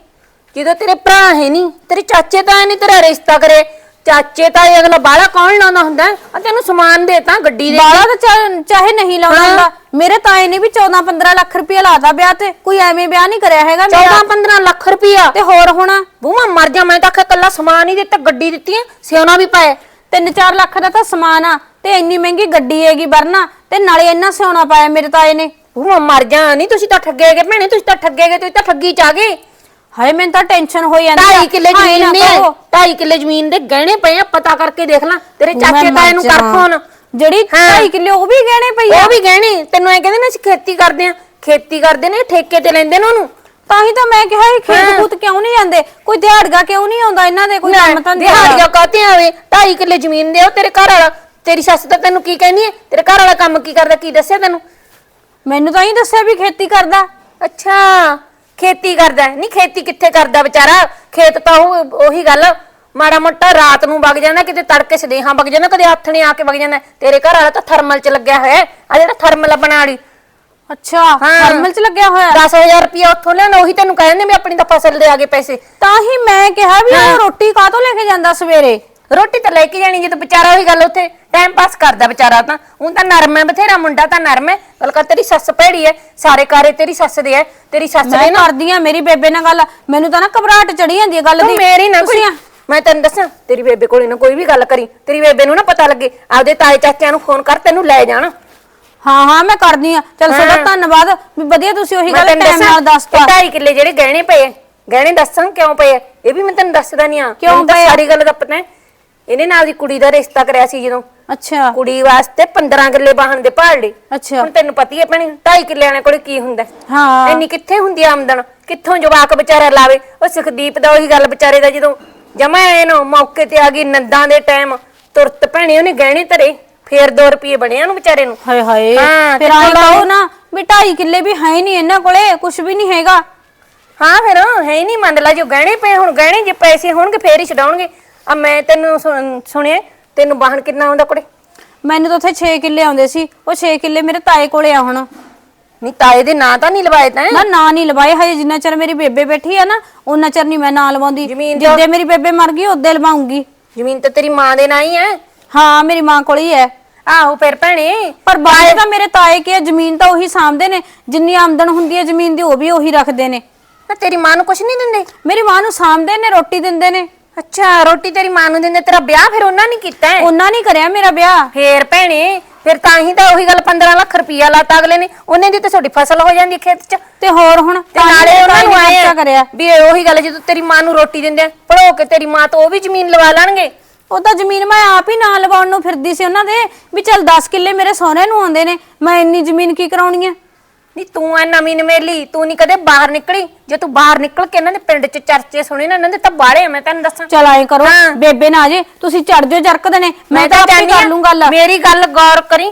ਜਦੋਂ ਤੇਰੇ ਭਰਾ ਹੈ ਨਹੀਂ ਤੇਰੇ ਚਾਚੇ ਤਾਂ ਨਹੀਂ ਤੇਰਾ ਰਿਸ਼ਤਾ ਕਰੇ। ਚਾਚੇ ਤਾਂ ਇਹ ਅਗਲਾ ਬਾਲਾ ਕੌਣ ਲਾਉਂਦਾ ਹੁੰਦਾ? ਆ ਤੈਨੂੰ ਸਮਾਨ ਦੇਤਾ ਗੱਡੀ ਦੇ ਬਾਲਾ ਤਾਂ ਚਾਹੇ ਨਹੀਂ ਲਾਉਣਾ ਹੁੰਦਾ। ਮੇਰੇ ਤਾਏ ਨੇ ਵੀ 14 15 ਲੱਖ ਰੁਪਏ ਲਾਤਾ ਵਿਆਹ ਤੇ। ਕੋਈ ਐਵੇਂ ਵਿਆਹ ਨਹੀਂ ਕਰਿਆ ਹੈਗਾ ਮੇਰਾ। 14 15 ਲੱਖ ਰੁਪਇਆ? ਤੇ ਹੋਰ ਹੁਣ? ਬੂਮਾ ਮਰ ਜਾ ਮੈਂ ਤਾਂ ਆਖਿਆ ਕੱਲਾ ਸਮਾਨ ਹੀ ਦਿੱਤਾ ਗੱਡੀ ਦਿੱਤੀ ਐ ਸਿਉਣਾ ਵੀ ਪਾਏ। 3-4 ਲੱਖ ਦਾ ਤਾਂ ਸਮਾਨ ਆ ਤੇ ਇੰਨੀ ਮਹਿੰਗੀ ਗੱਡੀ ਹੈਗੀ ਵਰਨਾ ਤੇ ਨਾਲੇ ਇੰਨਾ ਸਿਉਣਾ ਪਾਇਆ ਮੇਰੇ ਤਾਏ ਨੇ। ਬੂਮਾ ਮਰ ਜਾ ਨਹੀਂ ਤੁਸੀਂ ਤਾਂ ਠੱਗੇ ਗਏ ਭੈਣੇ ਤੁਸੀਂ ਤਾਂ ਠੱਗੇ ਗਏ ਤੁਸੀਂ ਤਾਂ ਠੱਗੀ ਚ ਆ ਗਏ। ਹਾਏ ਮੈਨੂੰ ਤਾਂ ਟੈਨਸ਼ਨ ਹੋਈ ਜਾਂਦੀ ਆ। 2.5 ਕਿੱਲੇ ਹਾਏ ਜ਼ਮੀਨ ਨਾ ਨੇ। ਕਹੋ। 2.5 ਕਿੱਲੇ ਜ਼ਮੀਨ ਦੇ ਗਹਿਣੇ ਪਏ ਆ ਪਤਾ ਕਰਕੇ ਦੇਖ ਲੈ। ਤੇਰੇ ਮੈਂ ਚਾਚੇ ਤਾਏ ਨੂੰ ਕਰ। ਫੋਨ। ਜਿਹੜੀ ਹਾਂ। 2.5 ਕਿੱਲੇ ਉਹ ਵੀ ਗਹਿਣੇ ਪਈ ਆ। ਉਹ ਵੀ ਗਹਿਣੇ। ਤੈਨੂੰ ਐ ਕਹਿੰਦੇ ਨੇ ਅਸੀਂ ਖੇਤੀ ਕਰਦੇ ਆ। ਖੇਤੀ ਕਰਦੇ ਨੇ ਠੇਕੇ ਤੇ ਲੈਂਦੇ ਨੇ ਉਹਨੂੰ। ਤਾਂ ਹੀ ਤਾਂ ਮੈਂ ਕਿਹਾ ਇਹ ਖੇਤ ਹਾਂ। ਖੂਤ ਕਿਉਂ ਨਹੀਂ ਜਾਂਦੇ? ਕੋਈ ਦਿਹਾੜਗਾ ਕਿਉਂ ਨਹੀਂ ਆਉਂਦਾ ਇਹਨਾਂ ਦੇ? ਕੋਈ ਕੰਮ ਤਾਂ ਦਿਹਾੜੀਆਂ ਕਾਤੇ ਆਵੇ? 2.5 ਕਿੱਲੇ ਜ਼ਮੀਨ ਦੇ ਉਹ ਤੇਰੇ ਘਰ ਵਾਲਾ। ਤੇਰੀ ਸੱਸ ਤਾਂ ਤੈਨੂੰ ਕੀ ਕਹਿੰਦੀ ਹੈ ਤੇਰੇ ਘਰ ਵਾਲਾ ਕੰਮ ਕੀ ਕਰਦਾ ਕੀ ਦੱਸਿਆ ਤੈਨੂੰ? ਮੈਨੂੰ ਤਾਂ ਹੀ ਦੱਸਿਆ ਵੀ ਖੇਤੀ ਕਰਦਾ। ਅੱਛਾ। ਖੇਤੀ ਕਰਦਾ ਹੈ। ਨਹੀਂ ਖੇਤੀ ਕਿੱਥੇ ਕਰਦਾ ਵਿਚਾਰਾ? ਖੇਤ ਤਾਂ ਉਹ ਉਹੀ ਗੱਲ। ਮਾੜਾ ਮੋਟਾ ਰਾਤ ਨੂੰ ਵਗ ਜਾਂਦਾ ਕਿਤੇ ਤੜਕੇ ਸਦੇਹਾਂ ਵਗ ਜਾਂਦਾ ਕਦੇ ਨੇ ਆ ਕੇ ਵਗ ਜਾਂਦਾ। ਤੇਰੇ ਘਰ ਵਾਲਾ ਤਾਂ ਥਰਮਲ ਚ ਲੱਗਿਆ ਹੋਇਆ ਆ ਜਿਹੜਾ ਥਰਮਲ ਬਣਾ ਵਾਲੀ। ਅੱਛਾ ਹਾਂ। ਥਰਮਲ ਚ ਲੱਗਿਆ ਹੋਇਆ 10000 ਰੁਪਏ ਉੱਥੋਂ ਲੈਣਾ ਉਹੀ ਤੈਨੂੰ ਕਹਿੰਦੇ ਵੀ ਆਪਣੀ ਤਾਂ ਫਸਲ ਦੇ ਆਗੇ ਪੈਸੇ। ਤਾਂ ਹੀ ਮੈਂ ਕਿਹਾ ਵੀ ਹਾਂ। ਉਹ ਰੋਟੀ ਕਾਹਤੋਂ ਲੈ ਕੇ ਜਾਂਦਾ ਸਵੇਰੇ? ਰੋਟੀ ਤਾਂ ਲੈ ਕੇ ਜਾਣੀ ਜਦੋਂ ਵਿਚਾਰਾ ਉਹੀ ਗੱਲ ਉੱਥੇ ਟਾਈਮ ਪਾਸ ਕਰਦਾ ਵਿਚਾਰਾ ਤਾਂ। ਉਹ ਤਾਂ ਨਰਮ ਹੈ ਬਥੇਰਾ ਮੁੰਡਾ ਤਾਂ ਨਰਮ ਹੈ। ਗੱਲ ਕਰ ਤੇਰੀ ਸੱਸ ਭੈੜੀ ਹੈ ਸਾਰੇ ਕਾਰੇ ਤੇਰੀ ਸੱਸ ਦੇ ਹੈ ਤੇਰੀ ਸੱਸ ਮੈਂ ਨੇ ਨਾ ਕਰਦੀ ਆ ਮੇਰੀ ਬੇਬੇ ਨਾਲ ਗੱਲ। ਮੈਨੂੰ ਤਾਂ ਨਾ ਘਬਰਾਹਟ ਚੜੀ ਜਾਂਦੀ ਹੈ ਗੱਲ ਤੂੰ ਦੀ। ਮੇਰੀ ਨਾ ਕੋਈ ਮੈਂ ਤੈਨੂੰ ਦੱਸਾਂ ਤੇਰੀ ਬੇਬੇ ਕੋਲੇ ਨਾ ਕੋਈ ਵੀ ਗੱਲ ਕਰੀ ਤੇਰੀ ਬੇਬੇ ਨੂੰ ਨਾ ਪਤਾ ਲੱਗੇ ਆਪਦੇ ਤਾਏ ਚਾਚਿਆਂ ਨੂੰ ਫੋਨ ਕਰ ਤੈਨੂੰ ਲੈ ਜਾਣ। ਹਾਂ ਹਾਂ ਮੈਂ ਕਰਦੀ ਆ। ਚਲ ਤੁਹਾਡਾ। ਧੰਨਵਾਦ। ਵੀ ਵਧੀਆ ਤੁਸੀਂ ਉਹੀ ਮੈਂ ਗੱਲ ਟਾਈਮ ਨਾਲ ਦੱਸਤਾ 2.5 ਕਿੱਲੇ ਜਿਹੜੇ ਗਹਿਣੇ ਪਏ ਗਹਿਣੇ ਦੱਸਾਂ ਕਿਉਂ ਪਏ? ਇਹ ਵੀ ਮੈਂ ਤੈਨੂੰ ਦੱਸਦਾ ਨਹੀਂ ਆ। ਕਿਉਂ ਤਾਂ? ਸਾਰੀ ਗੱਲ ਦਾ ਪਤਾ ਹੈ। ਇਹਨੇ ਨਾਲ ਦੀ ਕੁੜੀ ਦਾ ਰਿਸ਼ਤਾ ਕਰਿਆ ਸੀ ਜਦੋਂ। ਅੱਛਾ। ਕੁੜੀ ਵਾਸਤੇ 15 ਕਿੱਲੇ ਬਾਹਣ ਦੇ ਭਾੜ ਲਏ ਅੱਛਾ। ਹੁਣ ਤੈਨੂੰ ਪਤੀ ਹੈ ਭੈਣੇ 2.5 ਕਿੱਲੇ ਵਾਲੇ ਕੋਲੇ ਕੀ ਹੁੰਦਾ? ਹੈ? ਇੰਨੀ ਕਿੱਥੇ ਹੁੰਦੀ ਆਮਦਨ? ਕਿੱਥੋਂ ਜਵਾਕ ਵਿਚਾਰਾ ਲਾਵੇ? ਉਹ ਸੁਖਦੀਪ ਦਾ ਉਹੀ ਗੱਲ ਵਿਚਾਰੇ ਦਾ ਜਦੋਂ ਜਮਾ ਐ ਨਾ ਮੌਕੇ ਤੇ ਆ ਗਈ ਨੰਦਾਂ ਦੇ ਟਾਈਮ ਤੁਰਤ ਭੈਣੇ ਉਹਨੇ ਗਹਿਣੇ ਧਰੇ ਫੇਰ 2 ਰੁਪਏ ਬਣੇ ਉਹਨੂੰ ਵਿਚਾਰੇ ਨੂੰ। ਹਾਏ ਹਾਏ ਹਾਂ, ਫਿਰ ਲਾਏ? ਕਹੋ ਨਾ ਵੀ ਕਿੱਲੇ ਵੀ ਹੈ ਨਹੀਂ ਇਹਨਾਂ ਕੋਲੇ ਕੁਝ ਵੀ ਨਹੀਂ ਹੈਗਾ। ਹਾਂ ਫਿਰ ਹੈ ਹੀ ਨਹੀਂ ਮੰਨ ਲਾ ਜੋ ਗਹਿਣੇ ਪਏ ਹੁਣ ਗਹਿਣੇ ਜੇ ਪੈਸੇ ਹੋਣਗੇ ਫੇਰ ਹੀ ਛਡਾਉਣਗੇ। ਆ ਮੈਂ ਤੈਨੂੰ ਸੁਣ- ਸੁਣਿਆ ਤੈਨੂੰ ਬਾਹਣ ਕਿੰਨਾ ਆਉਂਦਾ ਕੁੜੇ? ਮੈਨੂੰ ਤਾਂ ਉੱਥੇ 6 ਕਿੱਲੇ ਆਉਂਦੇ ਸੀ। ਉਹ 6 ਕਿੱਲੇ ਮੇਰੇ ਤਾਏ ਕੋਲੇ ਆ ਹੁਣ। ਨਹੀਂ ਤਾਏ ਦੇ ਨਾਂ ਤਾਂ ਨਹੀਂ ਲਵਾਏ ਤਾਂ? ਨਾ ਨਾਂ ਨਹੀਂ ਲਵਾਏ। ਹਜੇ ਜਿੰਨਾ ਚਿਰ ਮੇਰੀ ਬੇਬੇ ਬੈਠੀ ਆ ਨਾ ਉਹਨਾਂ ਚਿਰ ਨਹੀਂ ਮੈਂ ਨਾਂ ਲਵਾਉਂਦੀ। ਜ਼ਮੀਨ ਦਾ- ਜਿੱਦੇ ਮੇਰੀ ਬੇਬੇ ਮਰ ਗਈ ਉਹਦੇ ਲਵਾਉਂਗੀ। ਜ਼ਮੀਨ ਤਾਂ ਤੇਰੀ ਮਾਂ ਦੇ ਨਾਂ ਹੀ ਹੈ ਹਾਂ ਮੇਰੀ ਮਾਂ ਕੋਲ ਹੀ ਹੈ ਆਹੋ ਫਿਰ ਭੈਣੇ। ਪਰ ਬਾਅਦ ਤਾਂ ਮੇਰੇ ਤਾਏ ਕੀ ਜ਼ਮੀਨ ਤਾਂ ਉਹੀ ਸਾਂਭਦੇ ਨੇ। ਜਿੰਨੀ ਆਮਦਨ ਹੁੰਦੀ ਹੈ ਜ਼ਮੀਨ ਦੀ ਉਹ ਵੀ ਉਹੀ ਰੱਖਦੇ ਨੇ। ਨਾ ਤੇਰੀ ਮਾਂ ਨੂੰ ਕੁਝ ਨਹੀਂ ਦਿੰਦੇ? ਮੇਰੀ ਮਾਂ ਨੂੰ ਸਾਂਭਦੇ ਨੇ ਰੋਟੀ ਦਿੰਦੇ ਨੇ। ਅੱਛਾ ਰੋਟੀ ਤੇਰੀ ਮਾਂ ਨੂੰ ਦਿੰਦੇ ਤੇਰਾ ਵਿਆਹ ਫਿਰ ਉਹਨਾਂ ਨੇ ਕੀਤਾ ਹੈ? ਉਹਨਾਂ ਨਹੀਂ ਕਰਿਆ ਮੇਰਾ ਵਿਆਹ। ਫੇਰ ਭੈਣੇ ਫਿਰ ਤਾਂ ਹੀ ਤਾਂ ਉਹੀ ਗੱਲ 15 ਲੱਖ ਰੁਪਈਆ ਲਾਤਾ ਅਗਲੇ ਨੇ। ਉਹਨੇ ਦੀ ਤਾਂ ਤੁਹਾਡੀ ਫਸਲ ਹੋ ਜਾਂਦੀ ਖੇਤ 'ਚ। ਤੇ ਹੋਰ ਹੁਣ ਤੇ ਨਾਲੇ ਉਹਨਾਂ ਨੂੰ ਆਏ ਖਰਚਾ ਆ ਕਰਿਆ ਵੀ ਇਹ ਉਹੀ ਗੱਲ ਜਦੋਂ ਤੇਰੀ ਮਾਂ ਨੂੰ ਰੋਟੀ ਦਿੰਦੇ ਆ ਪੜੋ ਕੇ ਤੇਰੀ ਮਾਂ ਤੋਂ ਉਹ ਵੀ ਜ਼ਮੀਨ ਲਵਾ ਲੈਣਗੇ। ਉਹ ਤਾਂ ਜ਼ਮੀਨ ਮੈਂ ਆਪ ਹੀ ਨਾਂ ਲਵਾਉਣ ਨੂੰ ਫਿਰਦੀ ਸੀ ਉਹਨਾਂ ਦੇ ਵੀ ਚੱਲ 10 ਕਿੱਲੇ ਮੇਰੇ ਸਹੁਰੇ ਨੂੰ ਆਉਂਦੇ ਨੇ ਮੈਂ ਇੰਨੀ ਜ਼ਮੀਨ ਕੀ ਕਰਾਉਣੀ ਹੈ? ਨਹੀਂ ਤੂੰ ਐ ਨਵੀਂ ਨਵੇਲੀ ਤੂੰ ਨਹੀਂ ਕਦੇ ਬਾਹਰ ਨਿਕਲੀ। ਜੇ ਤੂੰ ਬਾਹਰ ਨਿਕਲ ਕੇ ਇਹਨਾਂ ਦੇ ਪਿੰਡ 'ਚ ਚਰਚੇ ਸੁਣੇ ਨਾ ਇਹਨਾਂ ਦੇ ਤਾਂ ਬਾੜੇ ਮੈਂ ਤੈਨੂੰ ਦੱਸਾਂ। ਚਲ ਐ ਕਰੋ ਹਾਂ। ਬੇਬੇ ਨਾ ਜੇ ਤੁਸੀਂ ਚੜ ਜਾਓ ਜਰਕਦੇ ਨੇ ਮੈਂ ਤਾਂ ਆਪੇ ਚਾਹੁੰਦੀ ਕਰ ਲੂੰ ਗੱਲ। ਮੇਰੀ ਗੱਲ ਗੌਰ ਕਰੀ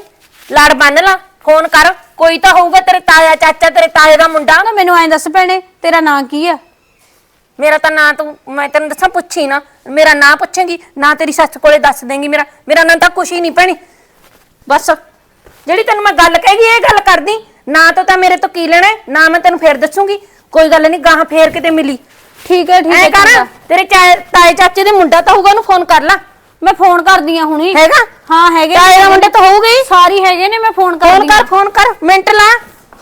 ਲੜ ਬੰਨ ਲਾ ਫੋਨ ਕਰ ਕੋਈ ਤਾਂ ਹੋਊਗਾ ਤੇਰੇ ਤਾਇਆ ਚਾਚਾ ਤੇਰੇ ਤਾਏ ਦਾ ਮੁੰਡਾ। ਨਾ ਮੈਨੂੰ ਐਂ ਦੱਸ ਭੈਣੇ ਤੇਰਾ ਨਾਂ ਕੀ ਆ? ਮੇਰਾ ਤਾਂ ਨਾਂ ਤੂੰ ਮੈਂ ਤੈਨੂੰ ਦੱਸਾਂ ਪੁੱਛੀ ਨਾ। ਮੇਰਾ ਨਾਂ ਪੁੱਛੇਂਗੀ ਨਾ ਤੇਰੀ ਸੱਸ ਕੋਲੇ ਦੱਸ ਦੇਂਗੀ ਮੇਰਾ। ਮੇਰਾ ਨਾਂ ਤਾਂ ਕੁਛ ਹੀ ਨਹੀਂ ਭੈਣੀ। ਬਸ ਜਿਹੜੀ ਤੈਨੂੰ ਮੈਂ ਗੱਲ ਕਹੇਗੀ ਇਹ ਗੱਲ ਕਰਦੀ। ਨਾ ਤਾਂ ਤਾਂ ਮੇਰੇ ਤੋਂ ਕੀ ਲੈਣਾ ਹੈ, ਨਾ ਮੈਂ ਤੈਨੂੰ ਫੇਰ ਦੱਸੂਗੀ। ਕੋਈ ਗੱਲ ਨਹੀਂ ਗਾਹਾਂ ਫੇਰ ਕਿਤੇ ਮਿਲੀ। ਠੀਕ ਹੈ ਠੀਕ ਐ ਹੈ ਕਰ ਚੰਗਾ। ਤੇਰੇ ਚਾਏ- ਤਾਏ ਚਾਚੇ ਦੇ ਮੁੰਡਾ ਤਾਂ ਹੋਊਗਾ ਉਹਨੂੰ ਫੋਨ ਕਰ ਲੈ। ਮੈਂ ਫੋਨ ਕਰਦੀ ਆ ਹੁਣੀ। ਹੈਗਾ? ਹਾਂ ਹੈਗੇ ਤਾਏ ਦਾ ਮੁੰਡਾ ਤਾਂ ਹੋਊਗਾ ਹੀ। ਸਾਰੀ ਹੈਗੇ ਨੇ ਮੈਂ ਫੋਨ ਫੋਨ ਕਰਦੀ ਕਰ ਫੋਨ ਕਰ ਮਿੰਟ ਲਾ।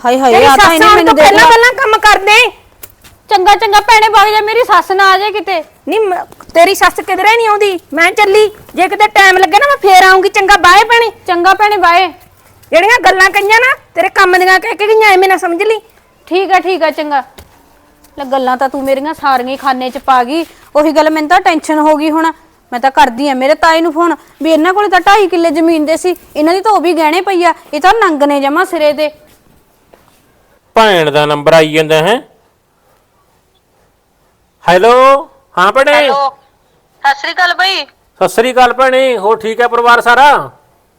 ਹਾਏ ਹਾਏ ਤੇਰੀ ਆ ਤਾਂ ਸੱਸ ਇਹਨੇ ਆਉਣ ਮੈਨੂੰ ਦੇਖ ਪਹਿਲਾਂ ਲਿਆ। ਪਹਿਲਾਂ ਕੰਮ ਕਰ ਦੇ ਚੰਗਾ ਚੰਗਾ ਭੈਣੇ ਵਗ ਜਾ ਮੇਰੀ ਸੱਸ ਨਾ ਆ ਜਾਏ ਕਿਤੇ। ਨਹੀਂ ਮ- ਤੇਰੀ ਸੱਸ ਕਿਧਰੇ ਨਹੀਂ ਆਉਂਦੀ। ਮੈਂ ਚੱਲੀ। ਜੇ ਕਿਤੇ ਟਾਈਮ ਲੱਗੇ ਨਾ ਮੈਂ ਫੇਰ ਆਉਂਗੀ ਚੰਗਾ ਬਾਏ ਭੈਣੇ। ਚੰਗਾ ਭੈਣੇ ਬਾਏ। ਜਿਹੜੀਆਂ ਗੱਲਾਂ ਕਹੀਆਂ ਨਾ ਤੇਰੇ ਕੰਮ ਦੀਆਂ ਕਹਿ ਕੇ ਗਈਆਂ ਐਵੇਂ ਨਾ ਸਮਝ ਲਈ। ਠੀਕ ਆ ਠੀਕ ਆ ਚੰਗਾ। ਲੈ ਗੱਲਾਂ ਤਾਂ ਤੂੰ ਮੇਰੀਆਂ ਸਾਰੀਆਂ ਹੀ ਖਾਨੇ 'ਚ ਪਾ ਗਈ। ਉਹੀ ਗੱਲ ਮੈਨੂੰ ਤਾਂ ਟੈਨਸ਼ਨ ਹੋ ਗਈ ਹੁਣ। ਮੈਂ ਤਾਂ ਕਰਦੀ ਆ ਮੇਰੇ ਤਾਏ ਨੂੰ ਫੋਨ। ਵੀ ਇਹਨਾਂ ਕੋਲੇ ਤਾਂ 2.5 ਕਿੱਲੇ ਜ਼ਮੀਨ ਦੇ ਸੀ। ਇਹਨਾਂ ਦੀ ਤਾਂ ਉਹ ਵੀ ਗਹਿਣੇ ਪਈ ਆ। ਇਹ ਤਾਂ ਨੰਗ ਨੇ ਜਮਾ ਸਿਰੇ ਤੇ ਭੈਣ ਦਾ ਨੰਬਰ ਆਈ ਜਾਂਦਾ ਹੈ? ਹੈਲੋ? ਹਾਂ ਭੈਣੇ? ਹੈਲੋ। ਸਤਿ ਸ੍ਰੀ ਅਕਾਲ ਬਈ। ਸਤਿ ਸ੍ਰੀ ਅਕਾਲ ਭੈਣੇ। ਹੋਰ ਠੀਕ ਹੈ ਪਰਿਵਾਰ ਸਾਰਾ?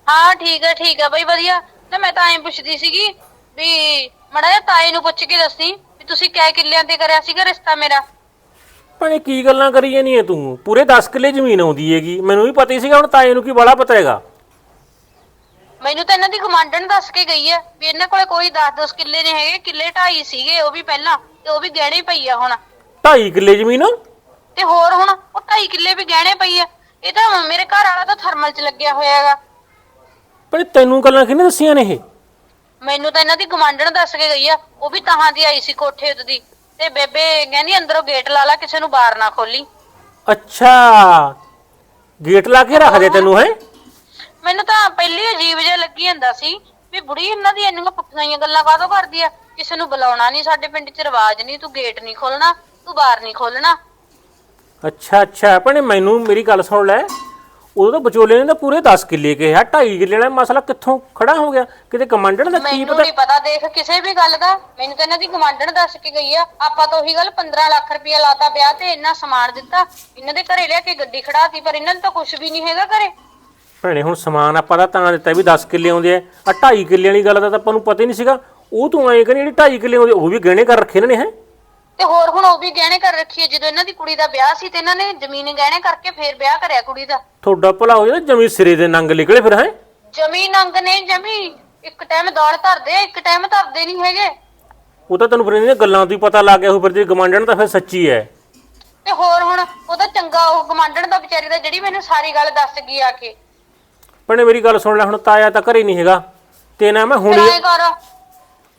ਹਾਂ ਠੀਕ ਹੈ ਠੀਕ ਹੈ ਬਈ ਵਧੀਆ। ਨਾ ਮੈਂ ਤਾਂ ਐਂ ਪੁੱਛਦੀ ਸੀਗੀ ਵੀ ਮੜਾ ਜਿਹਾ ਤਾਏ ਨੂੰ ਪੁੱਛ ਕੇ ਦੱਸੀ ਵੀ ਤੁਸੀਂ ਕਿਹ ਕਿੱਲਿਆਂ ਤੇ ਕਰਿਆ ਸੀਗਾ ਰਿਸ਼ਤਾ ਮੇਰਾ? ਭੈਣੇ ਕੀ ਗੱਲਾਂ ਕਰੀ ਜਾਨੀ ਹੈ ਤੂੰ? ਪੂਰੇ 10 ਕਿੱਲੇ ਜ਼ਮੀਨ ਆਉਂਦੀ ਹੈਗੀ। ਮੈਨੂੰ ਵੀ ਪਤਾ ਹੀ ਸੀਗਾ ਹੁਣ ਤਾਏ ਨੂੰ ਕੀ ਬੜਾ ਪਤਾ ਹੈਗਾ। ਮੈਨੂੰ ਤਾਂ ਇਹਨਾਂ ਦੀ ਕਮਾਂਡਨ ਦੱਸ ਕੇ ਗਈ ਹੈ ਵੀ ਇਹਨਾਂ ਕੋਲੇ ਕੋਈ 10-10 ਕਿੱਲੇ ਨਹੀਂ ਹੈਗੇ ਕਿੱਲੇ ਢਾਈ ਸੀਗੇ ਉਹ ਵੀ ਪਹਿਲਾਂ ਤੇ ਉਹ ਵੀ ਗਹਿਣੇ ਪਈ ਆ ਹੁਣ। 2.5 ਕਿੱਲੇ ਜ਼ਮੀਨ? ਤੇ ਹੋਰ ਹੁਣ ਉਹ ਢਾਈ ਕਿੱਲੇ ਵੀ ਗਹਿਣੇ ਪਈ ਆ। ਇਹ ਤਾਂ ਮੇਰੇ ਘਰ ਵਾਲਾ ਤਾਂ ਥਰਮਲ 'ਚ ਲੱਗਿਆ ਹੋਇਆ ਹੈਗਾ। ਪਰ ਤੈਨੂੰ ਗੱਲਾਂ ਕਿਹਨੇ ਦੱਸੀਆਂ ਨੇ ਇਹ? ਮੈਨੂੰ ਤਾਂ ਇਹਨਾਂ ਦੀ ਕਮਾਂਡਨ ਦੱਸ ਕੇ ਗਈ ਆ ਉਹ ਵੀ ਤਾਹਾਂ ਦੀ ਆਈ ਸੀ ਕੋਠੇ ਉੱਤੇ ਦੀ ਤੇ ਬੇਬੇ ਕਹਿੰਦੀ ਅੰਦਰੋਂ ਗੇਟ ਲਾ ਲਾ ਕਿਸੇ ਨੂੰ ਬਾਹਰ ਨਾ ਖੋਲੀ। ਅੱਛਾ ਗੇਟ ਲਾ ਕੇ ਰੱਖ ਦੇ ਤੈਨੂੰ ਹੈ? ਮੈਨੂੰ ਤਾਂ ਪਹਿਲੀ ਅਜੀਬ ਜਿਹਾ ਲੱਗੀ ਜਾਂਦਾ ਸੀ ਵੀ ਬੁੜੀ ਇਹਨਾਂ ਦੀ ਇੰਨੀਆਂ ਪੁੱਠੀਆਂ ਜਿਹੀਆਂ ਗੱਲਾਂ ਕਾਹਤੋਂ ਕਰਦੀ ਆ? ਕਿਸੇ ਨੂੰ ਬੁਲਾਉਣਾ ਨਹੀਂ ਸਾਡੇ ਪਿੰਡ 'ਚ ਰਿਵਾਜ ਨਹੀਂ ਤੂੰ ਗੇਟ ਨਹੀਂ ਖੋਲਣਾ ਤੂੰ ਬਾਹਰ ਨਹੀਂ ਖੋਲਣਾ। ਅੱਛਾ ਅੱਛਾ ਭੈਣੇ ਮੈਨੂੰ ਮੇਰੀ ਗੱਲ ਸੁਣ ਲੈ। ਉਦੋਂ ਤਾਂ ਵਿਚੋਲੇ ਨੇ ਤਾਂ ਪੂਰੇ 10 ਕਿੱਲੇ ਕਿਹਾ 2.5 ਕਿੱਲੇ ਵਾਲਾ ਮਸਲਾ ਕਿੱਥੋਂ ਖੜਾ ਹੋ ਗਿਆ? ਕਿਤੇ ਕਮਾਂਡਰ ਦਾ ਕੀ ਮੈਨੂੰ ਪਤਾ? ਨਹੀਂ ਪਤਾ ਦੇਖ ਕਿਸੇ ਵੀ ਗੱਲ ਦਾ। ਮੈਨੂੰ ਤਾਂ ਇਹਨਾਂ ਦੀ ਕਮਾਂਡਣ ਦੱਸ ਕੇ ਗਈ ਆ। ਆਪਾਂ ਤਾਂ ਉਹੀ ਗੱਲ 15 ਲੱਖ ਰੁਪਇਆ ਲਾਤਾ ਵਿਆਹ ਤੇ ਇੰਨਾ ਸਮਾਨ ਦਿੱਤਾ। ਇਹਨਾਂ ਦੇ ਘਰੇ ਲਿਆ ਕੇ ਗੱਡੀ ਖੜਾਤੀ ਪਰ ਇਹਨਾਂ ਨੂੰ ਤਾਂ ਕੁਝ ਵੀ ਨਹੀਂ ਹੈਗਾ ਘਰੇ। ਭੈਣੇ ਹੁਣ ਸਮਾਨ ਆਪਾਂ ਦਾ ਤਾਂ ਦਿੱਤਾ ਵੀ 10 ਕਿੱਲੇ ਆਉਂਦੇ ਆ। ਆ 2.5 ਕਿੱਲੇ ਵਾਲੀ ਗੱਲ ਦਾ ਤਾਂ ਆਪਾਂ ਨੂੰ ਪਤਾ ਹੀ ਨਹੀਂ ਸੀਗਾ। ਉਹ ਤੂੰ ਐਂ ਕਹਿੰਦੀ ਜਿਹੜੀ 2.5 ਕਿੱਲੇ ਆਉਂਦੇ ਉਹ ਵੀ ਗਹਿਣੇ ਕਰ ਰੱਖੇ ਇਹਨਾਂ ਨੇ ਹੈ? ਤੇ ਹੋਰ ਹੁਣ ਉਹ ਵੀ ਗਹਿਣੇ ਕਰ ਰੱਖੀ ਹੈ ਜਦੋਂ ਇਹਨਾਂ ਦੀ ਕੁੜੀ ਦਾ ਵਿਆਹ ਸੀ ਤੇ ਇਹਨਾਂ ਨੇ ਜ਼ਮੀਨ ਗਹਿਣੇ ਕਰਕੇ ਫੇਰ ਵਿਆਹ ਕਰਿਆ ਕੁੜੀ ਦਾ। ਤੁਹਾਡਾ ਭਲਾ ਹੋ ਜਾਂਦਾ ਜਮੀ ਸਿਰੇ ਦੇ ਨੰਗ ਨਿਕਲੇ ਫਿਰ ਹੈ? ਜ਼ਮੀਨ ਅੰਗ ਨੇ ਜਮੀ। ਇੱਕ ਟਾਈਮ ਦੌੜ ਧਰਦੇ ਆ, ਇੱਕ ਟਾਈਮ ਧਰਦੇ ਨਹੀਂ ਹੈਗੇ। ਉਹ ਤਾਂ ਤੈਨੂੰ ਫਿਰ ਇਹਦੀਆਂ ਗੱਲਾਂ ਤੋਂ ਹੀ ਪਤਾ ਲੱਗ ਗਿਆ ਉਹ ਫਿਰ ਜੇ ਗਮਾਂਡਣ ਤਾਂ ਫਿਰ ਸੱਚੀ ਹੈ ਤੇ ਹੋਰ ਹੁਣ ਉਹਦਾ ਚੰਗਾ ਉਹ ਗਮਾਂਡਣ ਦਾ ਵਿਚਾਰੀ ਦਾ ਜਿਹੜੀ ਮੈਨੂੰ ਸਾਰੀ ਗੱਲ ਦੱਸ ਗਈ ਆ ਕੇ। ਭੈਣੇ ਮੇਰੀ ਗੱਲ ਸੁਣ ਲੈ ਹੁਣ ਤਾਇਆ ਤਾਂ ਘਰੇ ਨਹੀਂ ਹੈਗਾ। ਤੇ ਨਾ ਮੈਂ ਹੁਣੀ ਕਰ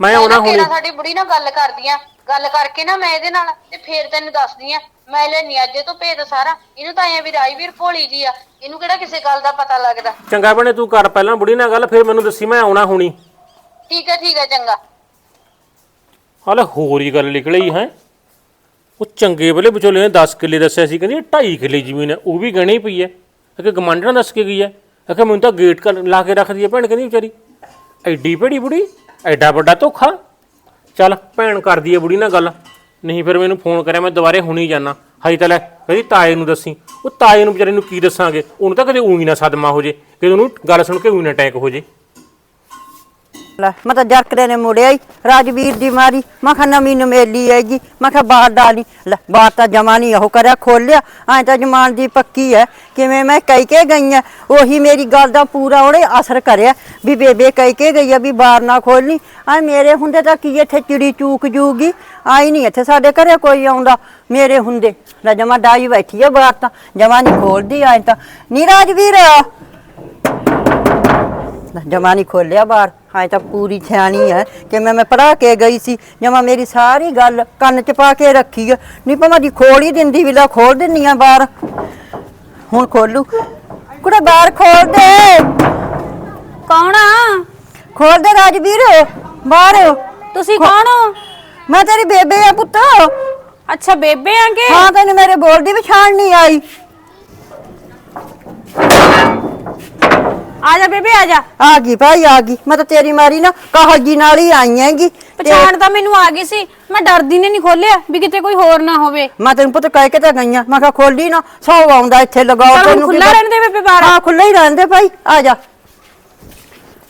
ਮੈਂ ਆਉਣਾ ਹੁਣੀ। ਕਿਹੜਾ ਸਾਡੀ ਬੁੜੀ ਨਾਲ ਗੱਲ ਕਰਦੀ ਆ। ਗੱਲ ਕਰਕੇ ਨਾ ਮੈਂ ਇਹਦੇ ਨਾਲ ਤੇ ਫੇਰ ਤੈਨੂੰ ਦੱਸਦੀ ਆ। ਮੈਂ ਲੈਣੀ ਅੱਜ ਤੋਂ ਭੇਦ ਸਾਰਾ। ਇਹਨੂੰ ਤਾਂ ਐ ਵੀ ਰਾਜਵੀਰ ਭੋਲੀ ਜੀ ਆ। ਇਹਨੂੰ ਕਿਹੜਾ ਕਿਸੇ ਗੱਲ ਦਾ ਪਤਾ ਲੱਗਦਾ? ਚੰਗਾ ਭੈਣੇ ਤੂੰ ਕਰ ਪਹਿਲਾਂ ਬੁੜੀ ਨਾਲ ਗੱਲ ਫਿਰ ਮੈਨੂੰ ਦੱਸੀ ਮੈਂ ਆਉਣਾ ਹੁਣੀ। ਠੀਕ ਹੈ ਠੀਕ ਹੈ ਚੰਗਾ। ਹਾਲੇ ਹੋਰ ਹੀ ਗੱਲ ਨਿਕਲੀ ਹੈ। ਉਹ ਚੰਗੇ ਵੇਲੇ ਵਿਚੋਲੇ ਨੇ 10 ਕਿੱਲੇ ਦੱਸਿਆ ਸੀ ਕਹਿੰਦੀ 2.5 ਕਿੱਲੇ ਜ਼ਮੀਨ ਹੈ ਉਹ ਵੀ ਗਹਿਣੀ ਪਈ ਹੈ ਕਿ ਗਮਾਂਡਣਾ ਦੱਸ ਕੇ ਗਈ ਹੈ ਕਿ ਮੈਨੂੰ ਤਾਂ ਗੇਟ ਕਰ ਲਾ ਕੇ ਰੱਖਦੀ ਹੈ ਭੈਣ ਕਹਿੰਦੀ ਵਿਚਾਰੀ। ਐਡੀ ਭੜੀ ਬੁੜੀ? ਐਡਾ ਵੱਡਾ ਧੋਖਾ? ਚੱਲ, ਭੈਣ ਕਰਦੀ ਹੈ ਬੁੜੀ ਨਾਲ ਗੱਲ। ਨਹੀਂ ਫਿਰ ਮੈਨੂੰ ਫੋਨ ਕਰਿਆ, ਮੈਂ ਦੁਬਾਰੇ ਹੁਣੀ ਜਾਣਾ ਹਾਈ ਤਾਂ ਲੈ ਕਹਿੰਦੀ ਤਾਏ ਨੂੰ ਦੱਸੀ। ਉਹ ਤਾਏ ਨੂੰ ਵਿਚਾਰੇ ਨੂੰ ਕੀ ਦੱਸਾਂਗੇ? ਉਹਨੂੰ ਤਾਂ ਕਦੇ ਉਹੀ ਨਾ ਸਦਮਾ ਹੋ ਜੇ। ਕਿ ਉਹਨੂੰ ਗੱਲ ਸੁਣ ਕੇ ਉਹੀ ਨਾ ਅਟੈਕ ਹੋ ਜੇ। ਲੈ। ਮੈਂ ਤਾਂ ਜਰਕਰੇ ਨੇ ਮੁੜਿਆ ਹੀ, ਰਾਜਵੀਰ ਦੀ ਮਾਰੀ। ਮੈਂ ਕਿਹਾ ਨਵੀਂ ਨਮੇਲੀ ਹੈਗੀ, ਮੈਂ ਕਿਹਾ ਬਾਹਰ ਡਾਲੀ ਲੈ, ਬਾਹਰ ਤਾਂ ਜਮਾ ਨਹੀਂ ਉਹ ਕਰਿਆ ਖੋਲਿਆ ਐ ਤਾਂ ਜਮਾਨ ਦੀ ਪੱਕੀ ਹੈ। ਕਿਵੇਂ ਮੈਂ ਕਹਿ ਕੇ ਗਈ ਆ ਉਹੀ ਮੇਰੀ ਗੱਲ ਦਾ ਪੂਰਾ ਉਹਨੇ ਅਸਰ ਕਰਿਆ। ਵੀ ਬੇਬੇ ਕਹਿ ਕੇ ਗਈ ਆ ਵੀ ਬਾਹਰ ਨਾ ਖੋਲਣੀ ਐ ਮੇਰੇ ਹੁੰਦੇ ਤਾਂ ਕੀ ਇੱਥੇ ਚਿੜੀ ਚੂਕ ਜੂਗੀ? ਆਈ ਨਹੀਂ ਇੱਥੇ ਸਾਡੇ ਘਰੇ ਕੋਈ ਆਉਂਦਾ। ਮੇਰੇ ਹੁੰਦੇ, ਲੈ ਜਮਾ ਡਾਈ ਬੈਠੀ ਆ ਬਾਹਰ ਤਾਂ। ਜਮਾ ਨਹੀਂ ਖੋਲਦੀ ਐ ਤਾਂ। ਨੀ ਰਾਜਵੀਰ? ਜਮਾ ਨਹੀਂ ਖੋਲਿਆ ਬਾਹਰ। ਹਾਂ ਤਾਂ ਪੂਰੀ ਸਿਆਣੀ ਹੈ। ਕਿ ਮੈਂ ਮੈਂ ਪੜਾ ਕੇ ਗਈ ਸੀ ਜਮਾ ਮੇਰੀ ਸਾਰੀ ਗੱਲ ਕੰਨ ਚ ਪਾ ਕੇ ਰੱਖੀ ਹੈ ਨਹੀਂ ਭਾਵੇਂ ਦੀ ਖੋਲ ਹੀ ਦਿੰਦੀ ਵੀ ਲੈ ਖੋਲ ਦਿੰਨੀ ਆ ਬਾਹਰ। ਹੁਣ ਖੋਲੂ। ਕੁੜੇ ਬਾਹਰ ਖੋਲ ਦੇ। ਕੌਣ ਆ? ਖੋਲ ਦੇ ਰਾਜਵੀਰ। ਬਾਹਰ। ਤੁਸੀਂ ਕੌਣ ਹੋ? ਮੈਂ ਤੇਰੀ ਬੇਬੇ ਆ ਪੁੱਤ। ਅੱਛਾ ਬੇਬੇ ਆਂਗੇ? ਹਾਂ ਤੈਨੂੰ ਮੇਰੇ ਬੋਲਦੀ ਪਛਾਣ ਨਹੀਂ ਆਈ। ਆ ਜਾ ਬੇਬੇ ਆ ਜਾ। ਆ ਗਈ ਭਾਈ ਆ ਗਈ। ਮੈਂ ਤਾਂ ਤੇਰੀ ਮਾਰੀ ਨਾ ਕਾਹਜੀ ਨਾਲ ਹੀ ਆਈ ਹੈਗੀ। ਪਛਾਣ ਤਾਂ ਮੈਨੂੰ ਆ ਗਈ ਸੀ। ਮੈਂ ਡਰਦੀ ਨੇ ਨਹੀਂ ਖੋਲਿਆ ਵੀ ਕਿਤੇ ਕੋਈ ਹੋਰ ਨਾ ਹੋਵੇ। ਮੈਂ ਤੈਨੂੰ ਪੁੱਤ ਕਹਿ ਕੇ ਤਾਂ ਗਈਆਂ ਮੈਂ ਕਿਹਾ ਖੋਲੀ ਨਾ ਸੌ ਆਉਂਦਾ ਇੱਥੇ ਲਗਾਓ ਤੈਨੂੰ ਖੁੱਲਾ ਰਹਿਣ ਦੇ ਬੇਬੇ ਬਾਹਰ। ਹਾਂ ਖੁੱਲਾ ਹੀ ਰਹਿਣ ਦੇ ਭਾਈ। ਆ ਜਾ।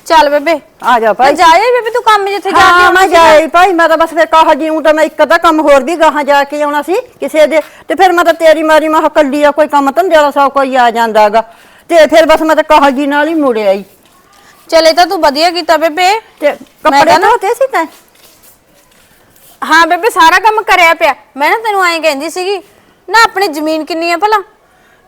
ਚੱਲ ਬੇਬੇ। ਆ ਜਾ ਭਾਈ। ਜਾਏ ਬੇਬੇ ਤੂੰ ਕੰਮ ਜਿੱਥੇ ਜਾ ਕੇ ਮੈਂ ਜਾਈ ਭਾਈ। ਮੈਂ ਤਾਂ ਬਸ ਫਿਰ ਕਹਾ ਜੀ ਹੂੰ ਤਾਂ ਮੈਂ ਇੱਕ ਅੱਧਾ ਕੰਮ ਹੋਰ ਵੀ ਗਾਹਾਂ ਜਾ ਕੇ ਆਉਣਾ ਸੀ ਕਿਸੇ ਦੇ। ਤੇ ਫਿਰ ਮੈਂ ਤਾਂ ਤੇਰੀ ਮਾਰੀ ਮੈਂ ਕੱਲੀ ਆ ਕੋਈ ਕੰਮ ਧੰਦੇ ਵਾਲਾ ਸੌ ਕੋਈ ਆ ਜਾਂਦਾਗਾ। ਤੇ ਫਿਰ ਬਸ ਮੈਂ ਤਾਂ ਕਹਾ ਜੀ ਨਾਲ ਹੀ ਮੁੜਿਆ ਆਈ। ਚਲੇ ਤਾਂ ਤੂੰ ਵਧੀਆ ਕੀਤਾ ਬੇਬੇ। ਤੇ ਕੱਪੜੇ ਨਾ- ਧੋਤੇ ਸੀ ਤੈਂ? ਹਾਂ ਬੇਬੇ ਸਾਰਾ ਕੰਮ ਕਰਿਆ ਪਿਆ। ਮੈਂ ਨਾ ਤੈਨੂੰ ਐਂ ਕਹਿੰਦੀ ਸੀਗੀ ਨਾ ਆਪਣੀ ਜ਼ਮੀਨ ਕਿੰਨੀ ਆ ਭਲਾ?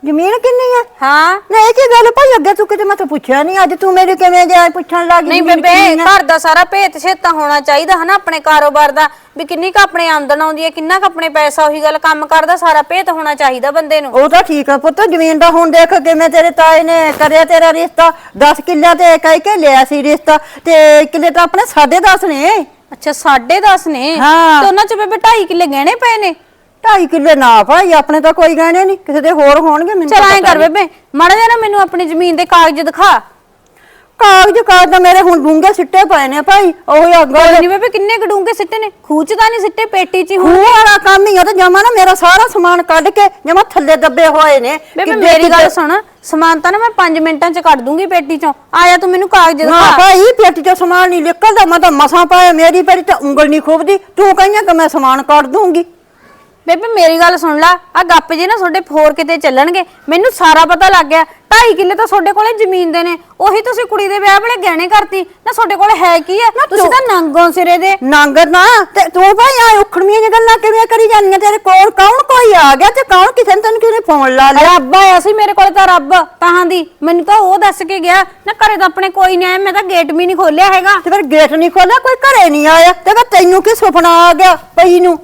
ਜ਼ਮੀਨ ਕਿੰਨੀ ਹੈ ਹਾਂ। ਨਾ ਇਹ ਕੀ ਗੱਲ ਭਾਈ ਅੱਗੇ ਤੂੰ ਕਿਤੇ ਮੈਂ ਤਾਂ ਪੁੱਛਿਆ ਨਹੀਂ ਅੱਜ ਤੂੰ ਮੇਰੇ ਕਿਵੇਂ ਜਾ ਪੁੱਛਣ ਲੱਗ ਗਈ ਨਹੀਂ ਬੇਬੇ? ਘਰ ਦਾ ਸਾਰਾ ਭੇਤ ਛੇਤਾ ਹੋਣਾ ਚਾਹੀਦਾ ਹਨਾ ਆਪਣੇ ਕਾਰੋਬਾਰ ਦਾ ਵੀ ਕਿੰਨੀ ਕੁ ਆਪਣੇ ਆਮਦਨ ਆਉਂਦੀ ਹੈ ਕਿੰਨਾ ਕੁ ਆਪਣੇ ਪੈਸਾ ਉਹੀ ਗੱਲ ਕੰਮ ਕਰਦਾ ਸਾਰਾ ਭੇਤ ਹੋਣਾ ਚਾਹੀਦਾ ਬੰਦੇ ਨੂੰ। ਉਹ ਤਾਂ ਠੀਕ ਆ ਪੁੱਤ ਜ਼ਮੀਨ ਦਾ ਹੁਣ ਦੇਖ ਕਿਵੇਂ ਤੇਰੇ ਤਾਏ ਨੇ ਕਰਿਆ ਤੇਰਾ ਰਿਸ਼ਤਾ 10 ਕਿੱਲਿਆਂ ਤੇ ਕਹਿ ਕੇ ਲਿਆ ਸੀ ਰਿਸ਼ਤਾ ਤੇ ਕਿੱਲੇ ਤਾਂ ਆਪਣੇ 10.5 ਨੇ। ਅੱਛਾ 10.5 ਨੇ? ਹਾਂ। ਤੇ ਉਹਨਾਂ ਚ ਬੇਬੇ 2.5 ਕਿੱਲੇ ਗਹਿਣੇ ਪਏ ਨੇ? 2.5 ਕਿੱਲੇ ਨਾ ਭਾਈ ਆਪਣੇ ਤਾਂ ਕੋਈ ਗਹਿਣੇ ਨਹੀਂ ਕਿਸੇ ਦੇ ਹੋਰ ਹੋਣਗੇ ਮੈਨੂੰ ਚਲ ਤਾਂ ਐਂ ਪਤਾ ਕਰ ਨਹੀਂ। ਬੇਬੇ ਮਾੜਾ ਜਿਹਾ ਨਾ ਮੈਨੂੰ ਆਪਣੀ ਜ਼ਮੀਨ ਦੇ ਕਾਗਜ਼ ਦਿਖਾ। ਕਾਗਜ਼ ਕਾਗਜ਼ ਤਾਂ ਮੇਰੇ ਹੁਣ ਡੂੰਗੇ ਸਿੱਟੇ ਪਏ ਨੇ ਭਾਈ ਉਹ ਅੱਗਾ ਕੋਈ ਨਹੀਂ ਬੇਬੇ ਕਿੰਨੇ ਕਡੂੰਗੇ ਸਿੱਟੇ ਨੇ? ਖੂਚ ਤਾਂ ਨਹੀਂ ਸਿੱਟੇ ਪੇਟੀ 'ਚ ਹੀ ਹੁਣ। ਖੂਹ ਵਾਲਾ ਕੰਮ ਹੀ ਆ ਤੇ ਜਮਾ ਨਾ ਮੇਰਾ ਸਾਰਾ ਸਮਾਨ ਕੱਢ ਕੇ ਜਮਾ ਥੱਲੇ ਦੱਬੇ ਹੋਏ ਨੇ। ਬੇਬੇ ਕਿੱਡੇ ਮੇਰੀ ਗੱਲ ਕਿੱਡੇ- ਸੁਣ ਸਮਾਨ ਤਾਂ ਨਾ ਮੈਂ 5 ਮਿੰਟਾਂ 'ਚ ਕੱਢ ਦੂੰਗੀ ਪੇਟੀ 'ਚੋਂ। ਆਇਆ ਤੂੰ ਮੈਨੂੰ ਕਾਗਜ਼ ਨਾ ਦਿਖਾ ਭਾਈ ਪੇਟੀ ਚੋਂ ਸਮਾਨ ਨਹੀਂ ਨਿਕਲਦਾ ਮੈਂ ਤਾਂ ਮਸਾਂ ਪਾਇਆ ਮੇਰੀ ਪੇਟੀ ਤੇ ਉਂਗਲ ਨਹੀਂ ਖੁੱਬਦੀ ਤੂੰ ਕਹੀਆਂ ਕਿ ਮੈਂ ਸਮਾਨ ਕੱਢ ਦੂੰਗੀ। ਬੇਬੇ ਮੇਰੀ ਗੱਲ ਸੁਣ ਲਾ। ਆ ਗੱਪ ਜੇ ਨਾ ਤੁਹਾਡੇ ਫੋਰ ਕਿਤੇ ਚੱਲਣਗੇ ਮੈਨੂੰ ਸਾਰਾ ਪਤਾ ਲੱਗ ਗਿਆ। ਢਾਈ ਕਿੱਲੇ ਤਾਂ ਤੁਹਾਡੇ ਕੋਲੇ ਜ਼ਮੀਨ ਦੇ ਨੇ। ਉਹੀ ਤੁਸੀਂ ਕੁੜੀ ਦੇ ਵਿਆਹ ਵੇਲੇ ਗਹਿਣੇ ਕਰਤੀ। ਨਾ ਤੁਹਾਡੇ ਕੋਲੇ ਹੈ ਕੀ ਹੈ ਤੁਸੀਂ ਤਾਂ ਨੰਗੋਂ ਸਿਰੇ ਦੇ। ਨਾਂਗਰ ਨਾ। ਤੇ ਤੂੰ ਭਾਈ ਆ ਉਖੜਮੀਆਂ ਜਿਹੀਆਂ ਗੱਲਾਂ ਕਿਵੇਂ ਕਰੀ ਜਾਂਦੀਆਂ? ਤੇਰੇ ਕੋਲ ਕੌਣ ਕੋਈ ਆ ਗਿਆ ਤੇ ਕੌਣ ਕਿਸੇ ਨੇ ਤੈਨੂੰ ਕਿਹਨੇ ਫੋਨ ਲਾ ਲਿਆ? ਰੱਬ ਆਇਆ ਸੀ ਮੇਰੇ ਕੋਲ ਤਾਂ ਰੱਬ। ਤਾਹਾਂ ਦੀ। ਮੈਨੂੰ ਤਾਂ ਉਹ ਦੱਸ ਕੇ ਗਿਆ ਨਾ ਘਰੇ ਤਾਂ ਆਪਣੇ ਕੋਈ ਨਹੀਂ ਆਇਆ ਮੈਂ ਤਾਂ ਗੇਟ ਵੀ ਨਹੀਂ ਖੋਲਿਆ ਹੈਗਾ। ਤੇ ਫਿਰ ਗੇਟ ਨਹੀਂ ਖੋਲਿਆ ਕੋਈ ਘਰੇ ਨਹੀਂ ਆਇਆ? ਤੇ ਫਿਰ ਤੈਨੂੰ ਕੀ ਸੁਪਨਾ ਆ ਗਿਆ ਪਈ ਨੂੰ?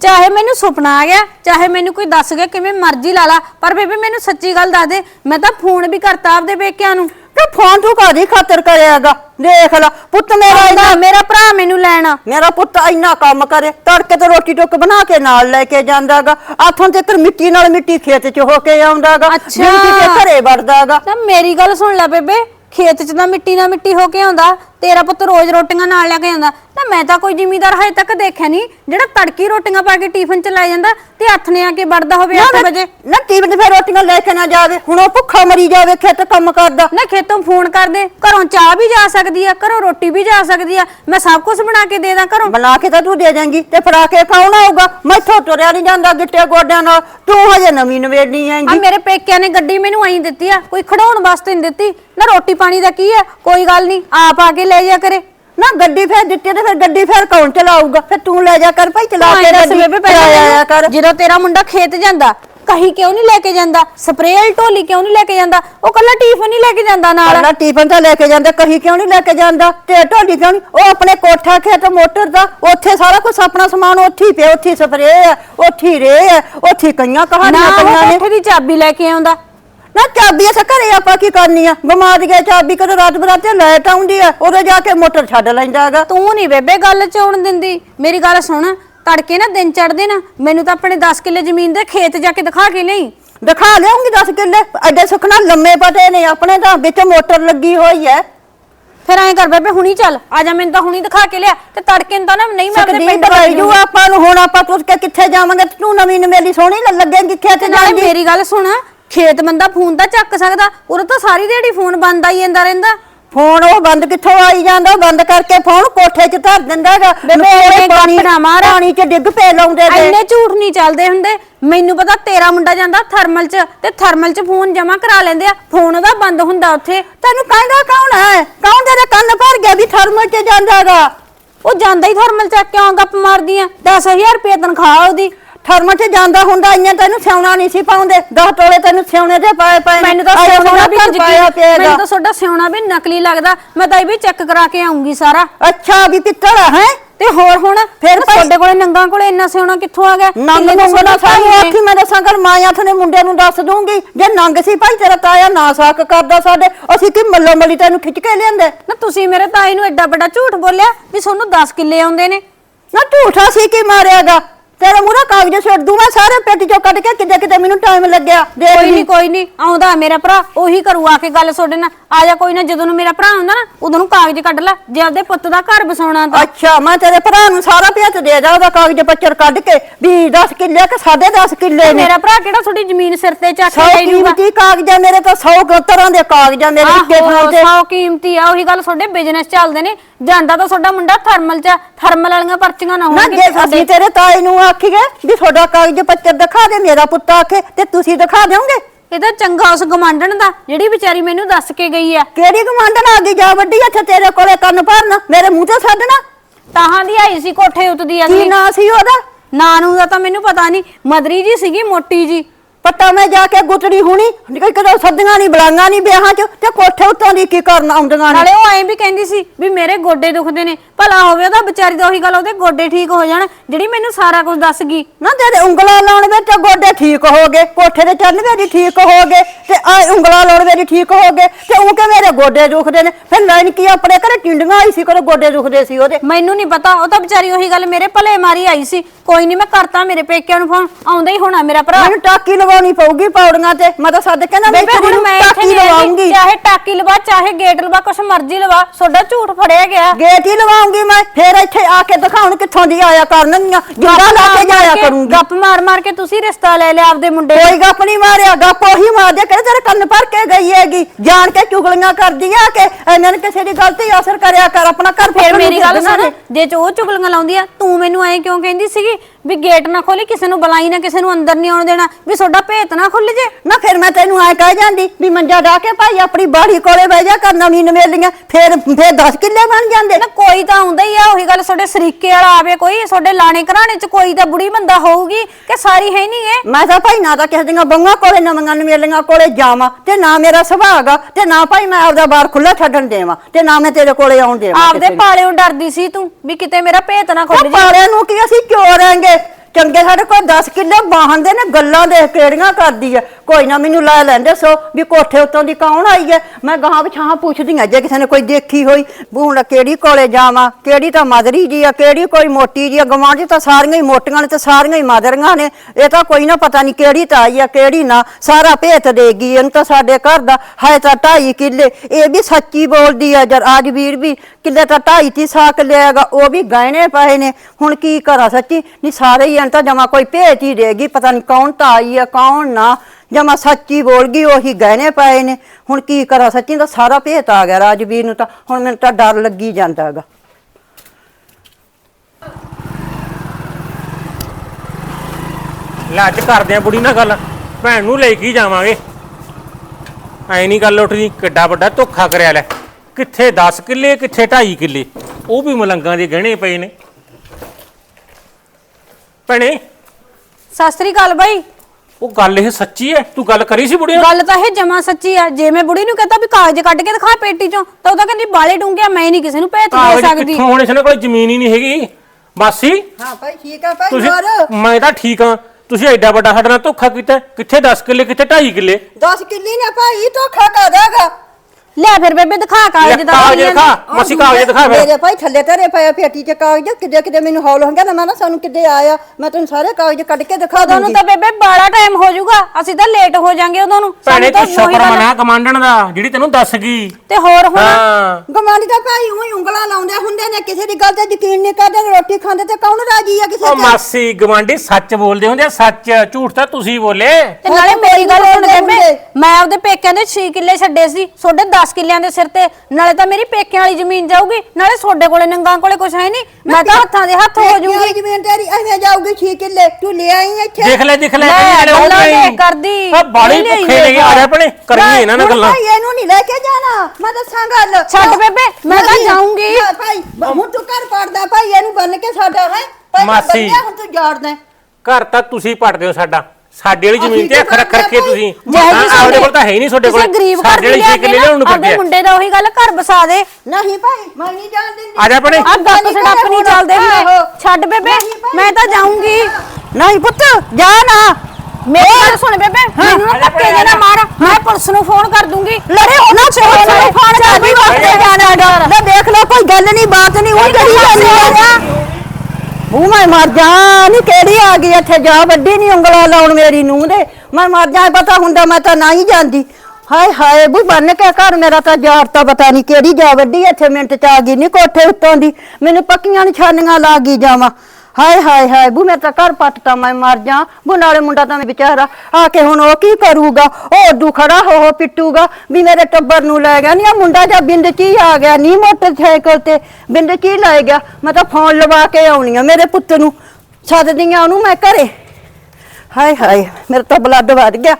ਚਾਹੇ ਮੈਨੂੰ ਸੁਪਨਾ ਆ ਗਿਆ ਚਾਹੇ ਮੈਨੂੰ ਕੋਈ ਦੱਸ ਗਿਆ ਕਿਵੇਂ ਮਰਜ਼ੀ ਲਾ ਲਾ ਪਰ ਬੇਬੇ ਮੈਨੂੰ ਸੱਚੀ ਗੱਲ ਦੱਸ ਦੇ ਮੈਂ ਤਾਂ ਫੋਨ ਵੀ ਕਰਤਾ ਆਪਦੇ ਪੇਕਿਆਂ ਨੂੰ। ਤੇ ਫੋਨ ਤੂੰ ਕਾਦੀ ਖਾਤਰ ਕਰਿਆਗਾ? ਦੇਖ ਲੈ ਪੁੱਤ ਮੇਰਾ ਆਉਂਦਾ ਇੰਨਾ ਮੇਰਾ ਭਰਾ ਮੈਨੂੰ ਲੈਣ। ਮੇਰਾ ਪੁੱਤ ਇੰਨਾ ਕੰਮ ਕਰੇ ਤੜਕੇ ਤੇ ਰੋਟੀ ਟੁੱਕ ਬਣਾ ਕੇ ਨਾਲ ਲੈ ਕੇ ਜਾਂਦਾਗਾ ਆਥੋਂ ਤੇ ਮਿੱਟੀ ਨਾਲ ਮਿੱਟੀ ਖੇਤ 'ਚ ਹੋ ਕੇ ਆਉਂਦਾਗਾ ਅੱਛਾ। ਜਿੰਦੀ ਕੇ ਘਰੇ ਵੜਦਾਗਾ। ਤਾਂ ਮੇਰੀ ਗੱਲ ਸੁਣ ਲੈ ਬੇਬੇ ਖੇਤ 'ਚ ਤਾਂ ਮਿੱਟੀ ਨਾਲ ਮਿੱਟੀ ਹੋ ਕੇ ਆਉਂਦਾ ਤੇਰਾ ਪੁੱਤ ਰੋਜ਼ ਰੋਟੀਆਂ ਨਾਲ ਲੈ ਕੇ ਜਾਂਦਾ ਤਾਂ ਮੈਂ ਤਾਂ ਕੋਈ ਜ਼ਿਮੀਦਾਰ ਹਜੇ ਤੱਕ ਦੇਖਿਆ ਨਹੀਂ ਜਿਹੜਾ ਤੜਕੀ ਰੋਟੀਆਂ ਪਾ ਕੇ ਟਿਫਨ 'ਚ ਲੈ ਜਾਂਦਾ ਤੇ ਹੱਥ ਨੇ ਆ ਕੇ ਵੜਦਾ ਹੋਵੇ 8 ਵਜੇ। ਨਾ ਟੀਵੀ ਤੇ ਫਿਰ ਰੋਟੀਆਂ ਲੈ ਕੇ ਨਾ ਜਾਵੇ ਹੁਣ ਉਹ ਭੁੱਖਾ ਮਰੀ ਜਾਵੇ ਖੇਤ ਕੰਮ ਕਰਦਾ। ਨਾ ਖੇਤੋਂ ਫੋਨ ਕਰਦੇ ਘਰੋਂ ਚਾਹ ਵੀ ਜਾ ਸਕਦੀ ਆ ਘਰੋਂ ਰੋਟੀ ਵੀ ਜਾ ਸਕਦੀ ਆ ਮੈਂ ਸਭ ਕੁਝ ਬਣਾ ਕੇ ਦੇ ਦਾਂ ਘਰੋਂ। ਬਣਾ ਕੇ ਤਾਂ ਤੂੰ ਦੇ ਜਾਏਂਗੀ ਤੇ ਫੜਾ ਕੇ ਕੌਣ ਆਊਗਾ? ਮੈਥੋਂ ਤੁਰਿਆ ਨਹੀਂ ਜਾਂਦਾ ਗਿੱਟੇ ਗੋਡਿਆਂ ਨਾਲ ਤੂੰ ਹਜੇ ਨਵੀਂ ਨਵੇੜਨੀ ਆ ਮੇਰੇ ਪੇਕਿਆਂ ਨੇ ਗੱਡੀ ਮੈਨੂੰ ਐਂ ਦਿੱਤੀ ਆ ਕੋਈ ਖੜਾਉਣ ਵਾਸਤੇ ਨਹੀਂ ਦਿੱਤੀ ਨਾ ਰੋਟੀ ਪਾਣੀ ਦਾ ਕੀ ਆ ਕੋਈ ਗੱਲ ਨਹੀਂ ਆਪ ਆ ਕੇ ਲੈ ਜਾ ਕਰੇ। ਨਾ ਗੱਡੀ ਫੇਰ ਦਿੱਤੀ ਤੇ ਫਿਰ ਗੱਡੀ ਫੇਰ ਕੌਣ ਚਲਾਊਗਾ? ਫਿਰ ਤੂੰ ਲੈ ਜਾ ਕਰ ਭਾਈ ਚਲਾ ਕੇ ਗੱਡੀ ਆਇਆ ਕਰ। ਜਦੋਂ ਤੇਰਾ ਮੁੰਡਾ ਖੇਤ ਜਾਂਦਾ ਕਹੀ ਕਿਉਂ ਨਹੀਂ ਲੈ ਕੇ ਜਾਂਦਾ? ਸਪਰੇਅ ਢੋਲੀ ਕਿਉਂ ਨਹੀਂ ਲੈ ਕੇ ਜਾਂਦਾ? ਉਹ ਕੱਲਾ ਟੀਫਨ ਨਹੀਂ ਲੈ ਕੇ ਜਾਂਦਾ ਨਾਲ। ਪਹਿਲਾਂ ਟੀਫਨ ਤਾਂ ਲੈ ਕੇ ਜਾਂਦੇ ਕਹੀ ਕਿਉਂ ਨਹੀਂ ਲੈ ਕੇ ਜਾਂਦਾ? ਤੇ ਢੋਲੀ ਕਿਉਂ ਨਹੀਂ? ਉਹ ਆਪਣੇ ਕੋਠਾ ਖੇਤ ਮੋਟਰ ਦਾ ਉੱਥੇ ਸਾਰਾ ਕੁਝ ਆਪਣਾ ਸਮਾਨ ਉੱਥੇ ਹੀ ਪਿਆ ਉੱਥੇ ਸਪਰੇਅ ਹੈ ਉੱਥੇ ਹੀ ਰੇ ਹੈ ਉੱਥੇ ਹੀ ਕਈਆਂ ਕਹਾਣੀਆਂ ਪਈਆਂ ਨੇ। ਕੋਠੇ ਦੀ ਚਾਬੀ ਲੈ ਕੇ ਆਉਂਦਾ। ਨਾ ਚਾਬੀ ਅਸਾਂ ਘਰੇ ਆਪਾਂ ਕੀ ਕਰਨੀ ਆ? ਗਮਾ ਗਏ ਚਾਬੀ ਕਦੇ ਰਾਤ ਬਰਾਤੇ ਲਾਈਟ ਆਉਂਦੀ ਆ ਉਦੋਂ ਜਾ ਕੇ ਮੋਟਰ ਛੱਡ ਲੈਂਦਾ ਹੈਗਾ। ਤੂੰ ਨਹੀਂ ਬੇਬੇ ਗੱਲ ਚ ਆਉਣ ਦਿੰਦੀ। ਮੇਰੀ ਗੱਲ ਸੁਣ ਤੜਕੇ ਨਾ ਦਿਨ ਚੜਦੇ ਨਾ ਮੈਨੂੰ ਤਾਂ ਆਪਣੇ 10 ਕਿੱਲੇ ਜ਼ਮੀਨ ਦੇ ਖੇਤ ਜਾ ਕੇ ਦਿਖਾ ਕੇ ਲਈ। ਦਿਖਾ ਲਿਆਉਂਗੀ 10 ਕਿੱਲੇ ਐਡੇ ਸੁਖਣਾ ਲੰਮੇ ਪਟੇ ਨੇ ਆਪਣੇ ਤਾਂ ਵਿੱਚ ਮੋਟਰ ਲੱਗੀ ਹੋਈ ਐ। ਫਿਰ ਐਂ ਕਰ ਬੇਬੇ ਹੁਣੀ ਚੱਲ। ਆ ਜਾ ਮੈਨੂੰ ਤਾਂ ਹੁਣੀ ਦਿਖਾ ਕੇ ਲਿਆ ਤੇ ਤੜਕੇ ਨੂੰ ਤਾਂ ਨਾ ਨਹੀਂ ਮੈਂ ਆਪਣੇ ਪਿੰਡ ਵਗ ਜੂ ਆਪਾਂ ਨੂੰ ਹੁਣ ਆਪਾਂ ਤੁਰ ਕੇ ਕਿੱਥੇ ਜਾਵਾਂਗੇ? ਤੇ ਨਵੀਂ ਨਵੇਲੀ ਸੋਹਣੀ ਲੱਗੇਂਗੀ ਖੇਤ ਤੇ ਨਾਲੇ ਮੇਰੀ ਗੱਲ ਸੁਣ ਖੇਤ ਬੰਦਾ ਫੋਨ ਤਾਂ ਚੱਕ ਸਕਦਾ ਉਹ ਤਾਂ ਸਾਰੀ ਦਿਹਾੜੀ ਫੋਨ ਬੰਦ ਆਈ ਜਾਂਦਾ ਰਹਿੰਦਾ। ਫੋਨ ਉਹ ਬੰਦ ਕਿੱਥੋਂ ਆਈ ਜਾਂਦਾ ਉਹ ਬੰਦ ਕਰਕੇ ਫੋਨ ਕੋਠੇ 'ਚ ਧਰ ਦਿੰਦਾ ਹੈਗਾ। ਮੇਰੇ ਗੱਪ ਨਾ ਮਾਰ। ਪਾਣੀ 'ਚ ਡਿੱਗ ਪਏ ਲਾਉਂਦੇ ਤੇ। ਐਨੇ ਝੂਠ ਨਹੀਂ ਚੱਲਦੇ ਹੁੰਦੇ। ਮੈਨੂੰ ਪਤਾ ਤੇਰਾ ਮੁੰਡਾ ਜਾਂਦਾ ਥਰਮਲ 'ਚ ਤੇ ਥਰਮਲ 'ਚ ਫੋਨ ਜਮਾ ਕਰਾ ਲੈਂਦੇ ਆ। ਫੋਨ ਉਹਦਾ ਬੰਦ ਹੁੰਦਾ ਉੱਥੇ। ਤੈਨੂੰ ਕਹਿੰਦਾ ਕੌਣ ਹੈ? ਕੌਣ ਤੇਰੇ ਕੰਨ ਭਰ ਗਿਆ ਵੀ ਥਰਮਲ 'ਚ ਜਾਂਦਾ ਹੈਗਾ? ਉਹ ਜਾਂਦਾ ਹੀ ਥਰਮਲ 'ਚ ਕਿਉਂ ਗੱਪ ਮਾਰਦੀ ਆ। 10000 ਰੁਪਏ ਤਨਖਾਹ ਉਹਦੀ। ਥਰਮਲ 'ਚ ਜਾਂਦਾ ਹੁੰਦਾ ਇੰਨੇ ਤੈਨੂੰ ਸਿਉਣਾ ਨਹੀਂ ਸੀ ਪਾਉਂਦੇ। 10 ਤੋਲੇ ਤੈਨੂੰ ਸਿਉਣੇ ਤੇ ਪਾਏ ਪਏ ਨੇ। ਮੈਨੂੰ ਤਾਂ ਸਿਉਣਾ ਵੀ ਘਰ ਪਾਇਆ ਪਿਆ ਮੈਨੂੰ ਹੈਗਾ। ਤਾਂ ਤੁਹਾਡਾ ਸਿਉਣਾ ਵੀ ਨਕਲੀ ਲੱਗਦਾ। ਮੈਂ ਤਾਂ ਇਹ ਵੀ ਚੈੱਕ ਕਰਾ ਕੇ ਆਉਂਗੀ ਸਾਰਾ। ਅੱਛਾ ਵੀ ਪਿੱਤਲ ਹੈ? ਤੇ ਹੋਰ ਹੁਣ ਫਿਰ ਭਾਈ- ਤੁਹਾਡੇ ਕੋਲੇ ਨੰਗਾ ਕੋਲੇ ਇੰਨਾ ਸਿਉਣਾ ਕਿੱਥੋਂ ਆ ਗਿਆ? ਨੰਗ ਕਿੱਲੇ ਤਾਂ ਨੂੰ ਬੜਾ ਤੁਹਾਡੇ ਸਾਨੂੰ ਭਾਈ ਨੇ। ਆਖੀ ਮੈਂ ਦੱਸਾਂ ਗੱਲ ਮਾਂ ਆਥ ਨੇ ਮੁੰਡੇ ਨੂੰ ਦੱਸ ਦੂੰਗੀ। ਜੇ ਨੰਗ ਸੀ ਭਾਈ ਤੇਰਾ ਤਾਇਆ ਨਾ ਸਾਕ ਕਰਦਾ ਸਾਡੇ। ਅਸੀਂ ਕੀ ਮੱਲੋ ਮੱਲੀ ਤੈਨੂੰ ਖਿੱਚ ਕੇ ਲਿਆਂਦੇ? ਨਾ ਤੁਸੀਂ ਮੇਰੇ ਤਾਏ ਨੂੰ ਐਡਾ ਵੱਡਾ ਝੂਠ ਬੋਲਿਆ ਵੀ ਤੁਹਾਨੂੰ 10 ਕਿੱਲੇ ਆਉਂਦੇ ਨੇ। ਨਾ ਝੂਠਾ ਸੀ ਕੀ ਮਾਰਿਆਗਾ? ਤੇਰਾ ਮੂਹਰਾ ਕਾਗਜ਼ ਛੱਡ ਦੂੰ ਮੈਂ ਸਾਰੇ ਪੇਟੀ ਚੋਂ ਕੱਢ ਕੇ ਕਿਤੇ ਕਿਤੇ ਮੈਨੂੰ ਟਾਈਮ ਲੱਗਿਆ ਦੇਖ ਕੋਈ ਲਈ। ਨਹੀਂ ਕੋਈ ਨਹੀਂ ਆਉਂਦਾ ਮੇਰਾ ਭਰਾ ਉਹੀ ਕਰੂ ਆ ਕੇ ਗੱਲ ਤੁਹਾਡੇ ਨਾਲ। ਆ ਜਾ ਕੋਈ ਨਾ ਜਦੋਂ ਨੂੰ ਮੇਰਾ ਭਰਾ ਆਉਂਦਾ ਨਾ ਉਦੋਂ ਨੂੰ ਕਾਗਜ਼ ਕੱਢ ਲੈ ਜੇ ਆਪਦੇ ਪੁੱਤ ਦਾ ਘਰ ਬਸਾਉਣਾ ਤਾਂ। ਅੱਛਾ ਮੈਂ ਤੇਰੇ ਭਰਾ ਨੂੰ ਸਾਰਾ ਭੇਤ ਦੇ ਦਾ ਉਹਦਾ ਕਾਗਜ਼ ਪੱਤਰ ਕੱਢ ਕੇ ਵੀ 10 ਕਿੱਲੇ ਕਿ 10.5 ਕਿੱਲੇ ਨੇ। ਮੇਰਾ ਭਰਾ ਕਿਹੜਾ ਤੁਹਾਡੀ ਜ਼ਮੀਨ ਸਿਰ ਤੇ ਚੱਕ ਸੌ ਲੈ ਜੂਗਾ ਕੀਮਤੀ ਕਾਗਜ਼ ਆ ਮੇਰੇ ਤਾਂ 100 ਤਰ੍ਹਾਂ ਦੇ ਕਾਗਜ਼ ਆ ਮੇਰੇ ਇੱਕੇ ਆਹੋ ਤੇ। ਸੌ ਕੀਮਤੀ ਆ ਉਹੀ ਗੱਲ ਤੁਹਾਡੇ ਬਿਜ਼ਨਸ ਚੱਲਦੇ ਨੇ। ਜਾਂਦਾ ਤਾਂ ਤੁਹਾਡਾ ਮੁੰਡਾ ਥਰਮਲ ਚ ਥਰਮਲ ਵਾਲੀਆਂ ਪਰਚੀਆਂ ਨਾ ਨਾ ਹੋਣ ਜੇ ਅਸੀਂ ਤੇਰੇ ਤਾਏ ਨੂੰ ਆਖੀਏ ਵੀ ਤੁਹਾਡਾ ਕਾਗਜ਼ ਪੱਤਰ ਦਿਖਾ ਦੇ ਮੇਰਾ ਪੁੱਤ ਆਖੇ ਤੇ ਤੁਸੀਂ ਦਿਖਾ ਦਿਓਗੇ? ਇਹਦਾ ਚੰਗਾ ਉਸ ਗਮਾਂਡਣ ਦਾ ਜਿਹੜੀ ਵਿਚਾਰੀ ਮੈਨੂੰ ਦੱਸ ਕੇ ਗਈ ਆ। ਕਿਹੜੀ ਗਮੰਡਣ ਆ ਗਈ? ਜਾ ਵੱਡੀ ਇੱਥੇ ਤੇਰੇ ਕੋਲੇ ਕੰਨ ਭਰਨ ਮੇਰੇ ਮੂੰਹ ਤੇ ਸੱਦਣਾ। ਤਾਹਾਂ ਦੀ ਆਈ ਸੀ ਕੋਠੇ ਉੱਤਦੀ ਕੀ ਅਗਲੀ ਨਾਂ ਸੀ ਉਹਦਾ? ਨਾਂ ਨੂੰ ਦਾ ਤਾਂ ਮੈਨੂੰ ਪਤਾ ਨਹੀਂ। ਮਦਰੀ ਜੀ ਸੀਗੀ ਮੋਟੀ ਜੀ। ਪਤਾ ਮੈਂ ਜਾ ਕੇ ਗੁੱਤੜੀ ਹੁਣੀ। ਕਦੋਂ ਸੱਦੀਆਂ ਨਹੀਂ ਬਲਾਂਗਾ ਨਹੀਂ ਵਿਆਹਾਂ 'ਚ। ਤੇ ਕੋਠੇ ਉੱਤੋਂ ਦੀ ਕੀ ਕਰਨ ਆਉਂਦੀਆਂ ਨੇ? ਨਾਲੇ ਉਹ ਐਂ ਵੀ ਕਹਿੰਦੀ ਸੀ ਵੀ ਮੇਰੇ ਗੋਡੇ ਦੁਖਦੇ ਨੇ। ਭਲਾ ਹੋਵੇ ਉਹਦਾ ਵਿਚਾਰੀ ਦਾ ਉਹੀ ਗੱਲ ਉਹਦੇ ਗੋਡੇ ਠੀਕ ਹੋ ਜਾਣ। ਜਿਹੜੀ ਮੈਨੂੰ ਸਾਰਾ ਕੁਝ ਦੱਸ ਗਈ। ਨਾ ਤੇਰੇ ਉਂਗਲਾਂ ਲਾਉਣ ਵਿੱਚ ਗੋਡੇ ਠੀਕ ਹੋ ਗਏ। ਕੋਠੇ ਦੇ ਚੰਨ ਵੀ ਠੀਕ ਹੋ ਗਏ। ਤੇ ਆ ਉਂਗਲਾਂ ਲਾਉਣ ਵਿੱਚ ਠੀਕ ਹੋ ਗਏ। ਤੇ ਉਹ ਕਿ ਮੇਰੇ ਗੋਡੇ ਦੁਖਦੇ ਨੇ? ਫਿਰ ਲੈਣ ਕੀ ਆਪਣੇ ਘਰੇ ਟਿੰਡੀਆਂ ਆਈ ਸੀ ਕੋਲ ਗੋਡੇ ਦੁਖਦੇ ਸੀ ਉਹਦੇ? ਮੈਨੂੰ ਨਹੀਂ ਪਤਾ। ਉਹ ਤਾਂ ਵਿਚਾਰੀ ਉਹੀ ਗੱਲ ਮੇਰੇ ਭਲੇ ਮਾਰੀ ਆਈ ਸੀ। ਕੋਈ ਨਹੀਂ ਮੈਂ ਕਰਤਾ ਮੇਰੇ ਪੇਕਿਆਂ ਨੂੰ ਫੋਨ ਆਉਂਦਾ ਹੀ ਹੋਣਾ ਮੇਰਾ ਭਰਾ। ਮੈਨੂੰ ਟਾਕੀ ਲਵਾਉਣੀ ਪਊਗੀ ਪੌੜੀਆਂ ਤੇ ਮੈਂ ਤਾਂ ਸੱਦ ਕੇ ਨਾ ਬੇਬੇ ਹੁਣ ਮੈਂ ਟਾਕੀ ਲਵਾਉਂਗੀ। ਚਾਹੇ ਟਾਕੀ ਲਵਾ ਚਾਹੇ ਗੇਟ ਲਵਾ ਕੁਛ ਮਰਜ਼ੀ ਲਵਾ ਤੁਹਾਡਾ ਝੂਠ ਫੜਿਆ ਗਿਆ। ਗੇਟ ਹੀ ਲਵਾਉਂਗੀ ਮੈਂ ਫੇਰ ਇੱਥੇ ਆ ਕੇ ਦਿਖਾਉਣ ਕਿੱਥੋਂ ਦੀ ਆਇਆ ਕਰਨਗੀਆਂ ਜਿੰਦਾ ਲਾ ਕੇ ਜਾਇਆ ਕਰੂੰਗੀ। ਗੱਪ ਮਾਰ ਮਾਰ ਕੇ ਤੁਸੀਂ ਰਿਸ਼ਤਾ ਲੈ ਲਿਆ ਆਪਦੇ ਮੁੰਡੇ। ਕੋਈ ਗੱਪ ਨਹੀਂ ਮਾਰਿਆ ਗੱਪ ਉਹੀ ਮਾਰਦੇ ਕਿਹੜੇ ਤੇਰੇ ਕੰਨ ਭਰ ਕੇ ਗਈ ਹੈਗੀ ਜਾਣ ਕੇ ਚੁਗਲੀਆਂ ਕਰਦੀ ਆ ਕਿ ਇਹਨਾਂ ਨੇ ਕਿਸੇ ਦੀ ਗਲਤੀ ਅਸਰ ਕਰਿਆ ਕਰ ਆਪਣਾ ਘਰ ਫਿਰ ਮੇਰੀ ਗੱਲ ਸੁਣ ਜੇ ਚ ਉਹ ਚੁਗਲੀਆਂ ਲਾਉਂਦੀ ਆ ਤੂੰ ਮੈਨੂੰ ਐਂ ਕਿਉਂ ਕਹਿੰਦੀ ਸੀਗੀ? ਵੀ ਗੇਟ ਨਾ ਖੋਲੀ ਕਿਸੇ ਨੂੰ ਬੁਲਾਈ ਨਾ ਕਿਸੇ ਨੂੰ ਅੰਦਰ ਨਹੀਂ ਆਉਣ ਦੇਣਾ ਵੀ ਤੁਹਾਡਾ ਭੇਤ ਨਾ ਖੁੱਲ ਜੇ। ਨਾ ਫਿਰ ਮੈਂ ਤੈਨੂੰ ਐ ਕਹਿ ਜਾਂਦੀ ਵੀ ਮੰਜਾ ਡਾ ਕੇ ਭਾਈ ਆਪਣੀ ਬਾੜੀ ਕੋਲੇ ਬਹਿ ਜਾ ਕਰ ਨਵੀਂ ਨਵੇਲੀਆਂ ਫਿਰ ਫਿਰ 10 ਕਿੱਲੇ ਬਣ ਜਾਂਦੇ। ਨਾ ਕੋਈ ਤਾਂ ਆਉਂਦਾ ਹੀ ਆ ਉਹੀ ਗੱਲ ਤੁਹਾਡੇ ਸਰੀਕੇ ਵਾਲਾ ਆਵੇ ਕੋਈ ਤੁਹਾਡੇ ਲਾਣੇ ਘਰਾਣੇ ਚ ਕੋਈ ਤਾਂ ਬੁੜੀ ਬੰਦਾ ਹੋਊਗੀ ਕਿ ਸਾਰੀ ਹੈ ਨਹੀਂ ਏ ਮੈਂ ਤਾਂ ਭਾਈ ਨਾ ਤਾਂ ਕਿਸੇ ਦੀਆਂ ਬੰਗਾਂ ਕੋਲੇ ਨਵੀਆਂ ਨਵੇਲੀਆਂ ਕੋਲੇ ਜਾਵਾਂ ਤੇ ਨਾ ਮੇਰਾ ਸੁਭਾਅ ਗਾ ਤੇ ਨਾ ਭਾਈ ਮੈਂ ਆਪਦਾ ਬਾਰ ਖੁੱਲਾ ਛੱਡਣ ਦੇਵਾਂ ਤੇ ਨਾ ਮੈਂ ਤੇਰੇ ਕੋਲੇ ਆਉਣ ਦੇਵਾਂ ਆਪਦੇ। ਪਾਲਿਓਂ ਡਰਦੀ ਸੀ ਤੂੰ ਵੀ ਕਿਤੇ ਮੇਰਾ ਭੇਤ ਨਾ ਖੁੱਲ ਜੇ। ਪਾਲਿਆਂ ਨੂੰ ਕੀ ਅਸੀਂ ਚੋਰ ਆਂਗੇ ਚੰਗੇ ਸਾਡੇ ਕੋਲ 10 ਕਿੱਲੇ ਬਾਹਨ ਦੇ ਨੇ, ਗੱਲਾਂ ਦੇ ਕਿਹੜੀਆਂ ਕਰਦੀ ਐ ਕੋਈ ਨਾ ਮੈਨੂੰ ਲੈ ਲੈਂਦੇ ਸੋ, ਵੀ ਕੋਠੇ ਉੱਤੋਂ ਦੀ ਕੌਣ ਆਈ ਐ ਮੈਂ ਗਾਂ ਪਛਾਂ ਪੁੱਛਦੀ ਜੇ ਕਿਸੇ ਨੇ ਕੋਈ ਦੇਖੀ ਹੋਈ ਬੂਣ ਕਿਹੜੀ ਕੋਲੇ ਜਾਵਾਂ, ਕਿਹੜੀ ਤਾਂ ਮਦਰੀ ਜੀ ਆ, ਕਿਹੜੀ ਕੋਈ ਮੋਟੀ ਜੀ ਆ ਗਵਾਂਢੀ ਤਾਂ ਸਾਰੀਆਂ ਹੀ ਮੋਟੀਆਂ ਨੇ ਤੇ ਸਾਰੀਆਂ ਹੀ ਮਦਰੀਆਂ ਨੇ। ਇਹ ਤਾਂ ਕੋਈ ਨਾ ਪਤਾ ਨਹੀਂ ਕਿਹੜੀ ਤਾਂ ਆਈ ਆ, ਕਿਹੜੀ ਨਾ, ਸਾਰਾ ਭੇਤ ਦੇਗੀ ਇਹਨੂੰ ਤਾਂ ਸਾਡੇ ਘਰ ਦਾ ਹੈ ਤਾਂ ਢਾਈ ਕਿੱਲੇ, ਇਹ ਵੀ ਸੱਚੀ ਬੋਲਦੀ ਆ ਜਰ ਰਾਜਵੀਰ ਵੀ ਕਿੱਲੇ ਤਾਂ ਢਾਈ ਤੀ ਸਾਕ ਲਿਆਗਾ ਉਹ ਵੀ ਗਹਿਣੇ ਪਏ ਨੇ, ਹੁਣ ਕੀ ਕਰਾਂ ਸੱਚੀ? ਨਹੀਂ ਸਾਰੇ ਹੀ ਐਂ ਤਾਂ ਜਮਾ ਕੋਈ ਭੇਤ ਹੀ ਦੇਗੀ ਪਤਾ ਨਹੀਂ ਕੌਣ ਤਾਂ ਆਈ ਆ, ਕੌਣ ਨਾ। ਜਮਾ ਸੱਚੀ ਬੋਲ ਗਈ, ਉਹੀ ਗਹਿਣੇ ਪਏ ਨੇ। ਹੁਣ ਕੀ ਕਰਾਂ, ਸੱਚੀ ਦਾ ਸਾਰਾ ਭੇਤ ਆ ਗਿਆ ਰਾਜਵੀਰ ਨੂੰ ਤਾਂ। ਹੁਣ ਮੈਨੂੰ ਤਾਂ ਡਰ ਲੱਗੀ ਜਾਂਦਾ ਹੈਗਾ। ਲੈ ਕਰਦੇ ਆ ਬੁੜੀ ਨਾਲ ਗੱਲ। ਭੈਣ ਨੂੰ ਲੈ ਕੇ ਹੀ ਜਾਵਾਂਗੇ। ਐ ਨਹੀਂ ਗੱਲ ਉੱਠਦੀ, ਕਿੱਡਾ ਵੱਡਾ ਧੋਖਾ ਕਰਿਆ ਲੈ। ਕਿੱਥੇ 10 ਕਿੱਲੇ, ਕਿੱਥੇ 2.5 ਕਿੱਲੇ। ਉਹ ਵੀ ਮਲੰਗਾਂ ਦੇ ਗਹਿਣੇ ਪਏ ਨੇ। ਭੈਣੇ। ਸਤਿ ਸ੍ਰੀ ਅਕਾਲ ਬਾਈ। ਉਹ ਗੱਲ ਇਹ ਸੱਚੀ ਹੈ ਤੂੰ ਗੱਲ ਕਰੀ ਸੀ ਬੁੜੀ ਨਾਲ? ਗੱਲ ਤਾਂ ਇਹ ਜਮਾ ਸੱਚੀ ਆ ਜੇ ਮੈਂ ਬੁੜੀ ਨੂੰ ਕਹਤਾ ਵੀ ਕਾਗਜ਼ ਕੱਢ ਕੇ ਦਿਖਾ ਪੇਟੀ ਚੋਂ ਤਾਂ ਉਹ ਤਾਂ ਕਹਿੰਦੀ ਬਾਲੇ ਡੂੰਘਿਆ ਮੈਂ ਨਹੀਂ ਕਿਸੇ ਨੂੰ ਭੇਤ ਦੇ ਕਾਗਜ਼ ਸਕਦੀ। ਕਿੱਥੋਂ ਹੋਣੇ ਸੀ ਕੋਲ ਜ਼ਮੀਨ ਹੀ ਨਹੀਂ ਹੈਗੀ। ਮਾਸੀ? ਹਾਂ ਭਾਈ ਠੀਕ ਆ ਭਾਈ ਤੁਸੀਂ ਮੈਂ ਤਾਂ ਠੀਕ ਹਾਂ ਤੁਸੀਂ ਐਡਾ ਵੱਡਾ ਸਾਡੇ ਨਾਲ ਧੋਖਾ ਕੀਤਾ। ਕਿੱਥੇ 10 ਕਿੱਲੇ ਕਿੱਥੇ 2.5 ਕਿੱਲੇ? 10 ਕਿੱਲੇ ਨੇ ਭਾਈ ਧੋਖਾ ਕਰ ਦੇਗਾ ਲੈ ਫਿਰ ਬੇਬੇ ਦਿਖਾ ਕਾਗਜ਼ ਦਾ ਕਾਗਜ਼ ਦਿਖਾ ਮਾਸੀ ਕਾਗਜ਼ ਦਿਖਾ ਫਿਰ। ਮੇਰੇ ਭਾਈ ਥੱਲੇ ਧਰੇ ਪਏ ਪੇਟੀ ਚ ਕਾਗਜ਼ ਕਿੱਦੇ ਕਿੱਦੇ ਮੈਨੂੰ ਹੌਲ ਹੋ ਗਿਆ ਨਾ। ਮੈਂ ਨਾ ਸਾਨੂੰ ਕਿੱਦੇ ਆਇਆ ਮੈਂ ਤੈਨੂੰ ਸਾਰੇ ਕਾਗਜ਼ ਕੱਢ ਕੇ ਦਿਖਾ ਦੂੰਗੀ। ਨੂੰ ਤਾਂ ਬੇਬੇ ਬਾਲਾ ਟਾਈਮ ਹੋ ਜਾਊਗਾ। ਅਸੀਂ ਤਾਂ ਲੇਟ ਹੋ ਜਾਾਂਗੇ ਉਦੋਂ ਨੂੰ। ਭੈਣੇ ਸਾਨੂੰ ਤੂੰ ਸ਼ੁਕਰ ਮਨਾ ਕਮਾਂਡਣ ਦਾ ਜਿਹੜੀ ਤੈਨੂੰ ਦੱਸ ਗਈ। ਤੇ ਹੋਰ ਹੁਣ? ਹਾਂ। ਗਮਾਨੀ ਤਾਂ ਭਾਈ ਉਹੀ ਉਂਗਲਾਂ ਲਾਉਂਦੇ ਹੁੰਦੇ ਨੇ ਕਿਸੇ ਦੀ ਗੱਲ ਤੇ ਯਕੀਨ ਨਹੀਂ ਕਰਦੇ ਰੋਟੀ ਖਾਂਦੇ ਤੇ ਕੌਣ ਰਾਜੀ ਆ ਕਿਸੇ ਉਹ ਤੇ? ਮਾਸੀ ਗਵਾਂਢੀ ਸੱਚ ਬੋਲਦੇ ਹੁੰਦੇ ਆ ਸੱਚ ਝੂਠ ਤਾਂ ਤੁਸੀਂ ਬੋਲੇ। ਤੇ ਨਾਲੇ ਮੇਰੀ ਗੱਲ ਸੁਣ ਬੇਬੇ। ਮੈਂ ਆਪਦੇ ਪੇਕਿਆਂ ਦੇ 6 ਕਿੱਲੇ ਛੱਡੇ ਸੀ ਤੁਹਾਡੇ 10 ਕਿੱਲਿਆਂ ਦੇ ਸਿਰ ਤੇ ਨਾਲੇ ਤਾਂ ਮੇਰੀ ਪੇਕਿਆਂ ਵਾਲੀ ਜ਼ਮੀਨ ਜਾਊਗੀ ਨਾਲੇ ਤੁਹਾਡੇ ਕੋਲੇ ਨੰਗਾ ਕੋਲੇ ਕੁਛ ਹੈ ਨਹੀਂ ਮੈਂ ਤਾਂ ਹੱਥਾਂ ਦੇ ਹੱਥ ਹੋ ਜਾਊਗੀ ਜ਼ਮੀਨ ਤੇਰੀ ਐਵੇਂ ਜਾਊਗੀ 6 ਕਿੱਲੇ ਤੂੰ ਲੈ ਆਈ ਇੱਥੇ ਦੇਖ ਲੈ ਦੇਖ ਲੈ ਲੈ, ਉਹ ਗੱਲਾਂ ਨਹੀਂ। ਕਰਦੀ। ਆ ਬਾੜੀ ਭੁੱਖੇ ਨੇ ਆ ਜਾ ਭਣੇ ਕਰੀਏ ਇਹਨਾਂ ਨਾਲ ਹੁਣ ਗੱਲਾਂ ਭਾਈ ਇਹਨੂੰ ਨਹੀਂ ਲੈ ਕੇ ਜਾਣਾ ਮੈਂ ਦੱਸਾਂ ਗੱਲ ਛੱਡ ਬੇਬੇ, ਮੈਂ ਤਾਂ ਨਹੀਂ, ਜਾਊਂਗੀ। ਨਾ ਭਾਈ ਹੁਣ ਤੂੰ ਘਰ ਪੜਦਾ ਭਾਈ ਇਹਨੂੰ ਬੰਨ ਕੇ ਸਾਡਾ ਹੈ ਮਾਸੀ। ਹੁਣ ਤੂੰ ਜਾੜਦਾ ਘਰ ਤਾਂ ਤੁਸੀਂ ਪੜਦੇ ਹੋ ਸਾਡਾ ਸਾਡੇ ਵਾਲੀ ਜ਼ਮੀਨ ਤੇ ਅੱਖ ਰੱਖ ਰੱਖੇ ਤੁਸੀਂ। ਆਪਦੇ ਕੋਲ ਤਾਂ ਹੈ ਹੀ ਨਹੀਂ ਤੁਹਾਡੇ ਕੋਲ। ਸਾਡੇ ਦੀ ਵਾਲੀ ਛੇ ਕੇ ਕਿੱਲੇ ਲਿਆਉਣ ਨੂੰ ਫਿਰਦੇ ਆ। ਮੁੰਡੇ ਦਾ ਉਹੀ ਗੱਲ ਘਰ ਬਸਾ ਦੇ। ਨਹੀਂ ਭਾਈ ਮੈਂ ਨਹੀਂ ਜਾਣ ਦਿੰਦੀ। ਆ ਜਾ ਭੈਣੇ। ਆ ਗੱਪ ਸੜੱਪ ਨਹੀਂ ਚੱਲਦੇ ਆਹੋ। ਛੱਡ ਬੇਬੇ ਮੈਂ ਤਾਂ ਜਾਊਂਗੀ। ਨਹੀਂ ਪੁੱਤ ਜਾ ਨਾ। ਮੇਰੀ ਗੱਲ ਸੁਣ ਬੇਬੇ ਮੈਨੂੰ ਨਾ ਧੱਕੇ ਜੇ ਨਾ ਮਾਰ। ਮੈਂ ਪੁਲਿਸ ਨੂੰ ਫੋਨ ਕਰ ਦੂੰਗੀ। ਲੜੇ ਉਹਨਾਂ ਚੋਰ ਨੂੰ ਫੋਨ ਕਰ ਵੀ ਵਾਸਤੇ ਜਾਣਾ ਡਰ। ਲੈ ਦੇਖ ਲਓ ਕੋਈ ਗੱਲ ਨਹੀਂ ਬਾਤ ਨਹੀਂ ਉਹ ਕਰੀ ਜਾਂਦੀ ਆ। ਉਹ ਮੈਂ ਮਰ ਜਾ, ਨੀ ਕਿਹੜੀ ਆ ਗਈ ਇੱਥੇ ਜਾ, ਵੱਡੀ ਨਹੀਂ ਉਂਗਲਾ ਲਾਉਣ ਮੇਰੀ ਨੂੰਹ ਦੇ। ਮੈਂ ਮਰ ਜਾ ਪਤਾ ਹੁੰਦਾ ਮੈਂ ਤਾਂ ਨਾ ਹੀ ਜਾਂਦੀ। ਹਾਏ ਹਾਏ ਬੂ ਬੰਨ ਕੇ ਘਰ ਮੇਰਾ ਤਾਂ ਜਾਰ ਤਾਂ ਪਤਾ ਨਹੀਂ ਕਿਹੜੀ ਜਾ, ਵੱਡੀ ਇੱਥੇ ਮਿੰਟ ਚ ਆ ਗਈ ਨਹੀਂ ਕੋਠੇ ਉੱਤੋਂ ਦੀ। ਮੈਨੂੰ ਪੱਕੀਆਂ ਨਿਸ਼ਾਨੀਆਂ ਲਾ ਗਈ ਜਾਵਾਂ। ਹਾਏ ਹਾਏ ਹਾਏ, ਬੂ ਮੈਂ ਤਾਂ ਘਰ ਪੱਟਤਾ ਮੈਂ ਮਰ ਜਾ, ਬੂ ਨਾਲੇ ਮੁੰਡਾ ਤਾਂ ਮੈਂ ਵਿਚਾਰਾ, ਆ ਕੇ ਹੁਣ ਉਹ ਕੀ ਕਰੂਗਾ? ਉਹ ਉਦੋਂ ਖੜਾ ਹੋ ਹੋ ਪਿੱਟੂਗਾ, ਵੀ ਮੇਰੇ ਟੱਬਰ ਨੂੰ ਲੈ ਗਿਆ ਨਹੀਂ ਆ ਮੁੰਡਾ ਜਾਂ ਬਿੰਦ ਚ ਹੀ ਆ ਗਿਆ ਨਹੀਂ ਮੋਟਰਸਾਈਕਲ ਤੇ, ਬਿੰਦ ਚ ਹੀ ਲੈ ਗਿਆ? ਮੈਂ ਤਾਂ ਫੋਨ ਲਵਾ ਕੇ ਆਉਣੀ ਆ ਮੇਰੇ ਪੁੱਤ ਨੂੰ ਸੱਦਦੀਆਂ ਉਹਨੂੰ ਮੈਂ ਘਰੇ। ਹਾਏ ਹਾਏ, ਮੇਰਾ ਤਾਂ ਬਲੱਡ ਵੱਧ ਗਿਆ।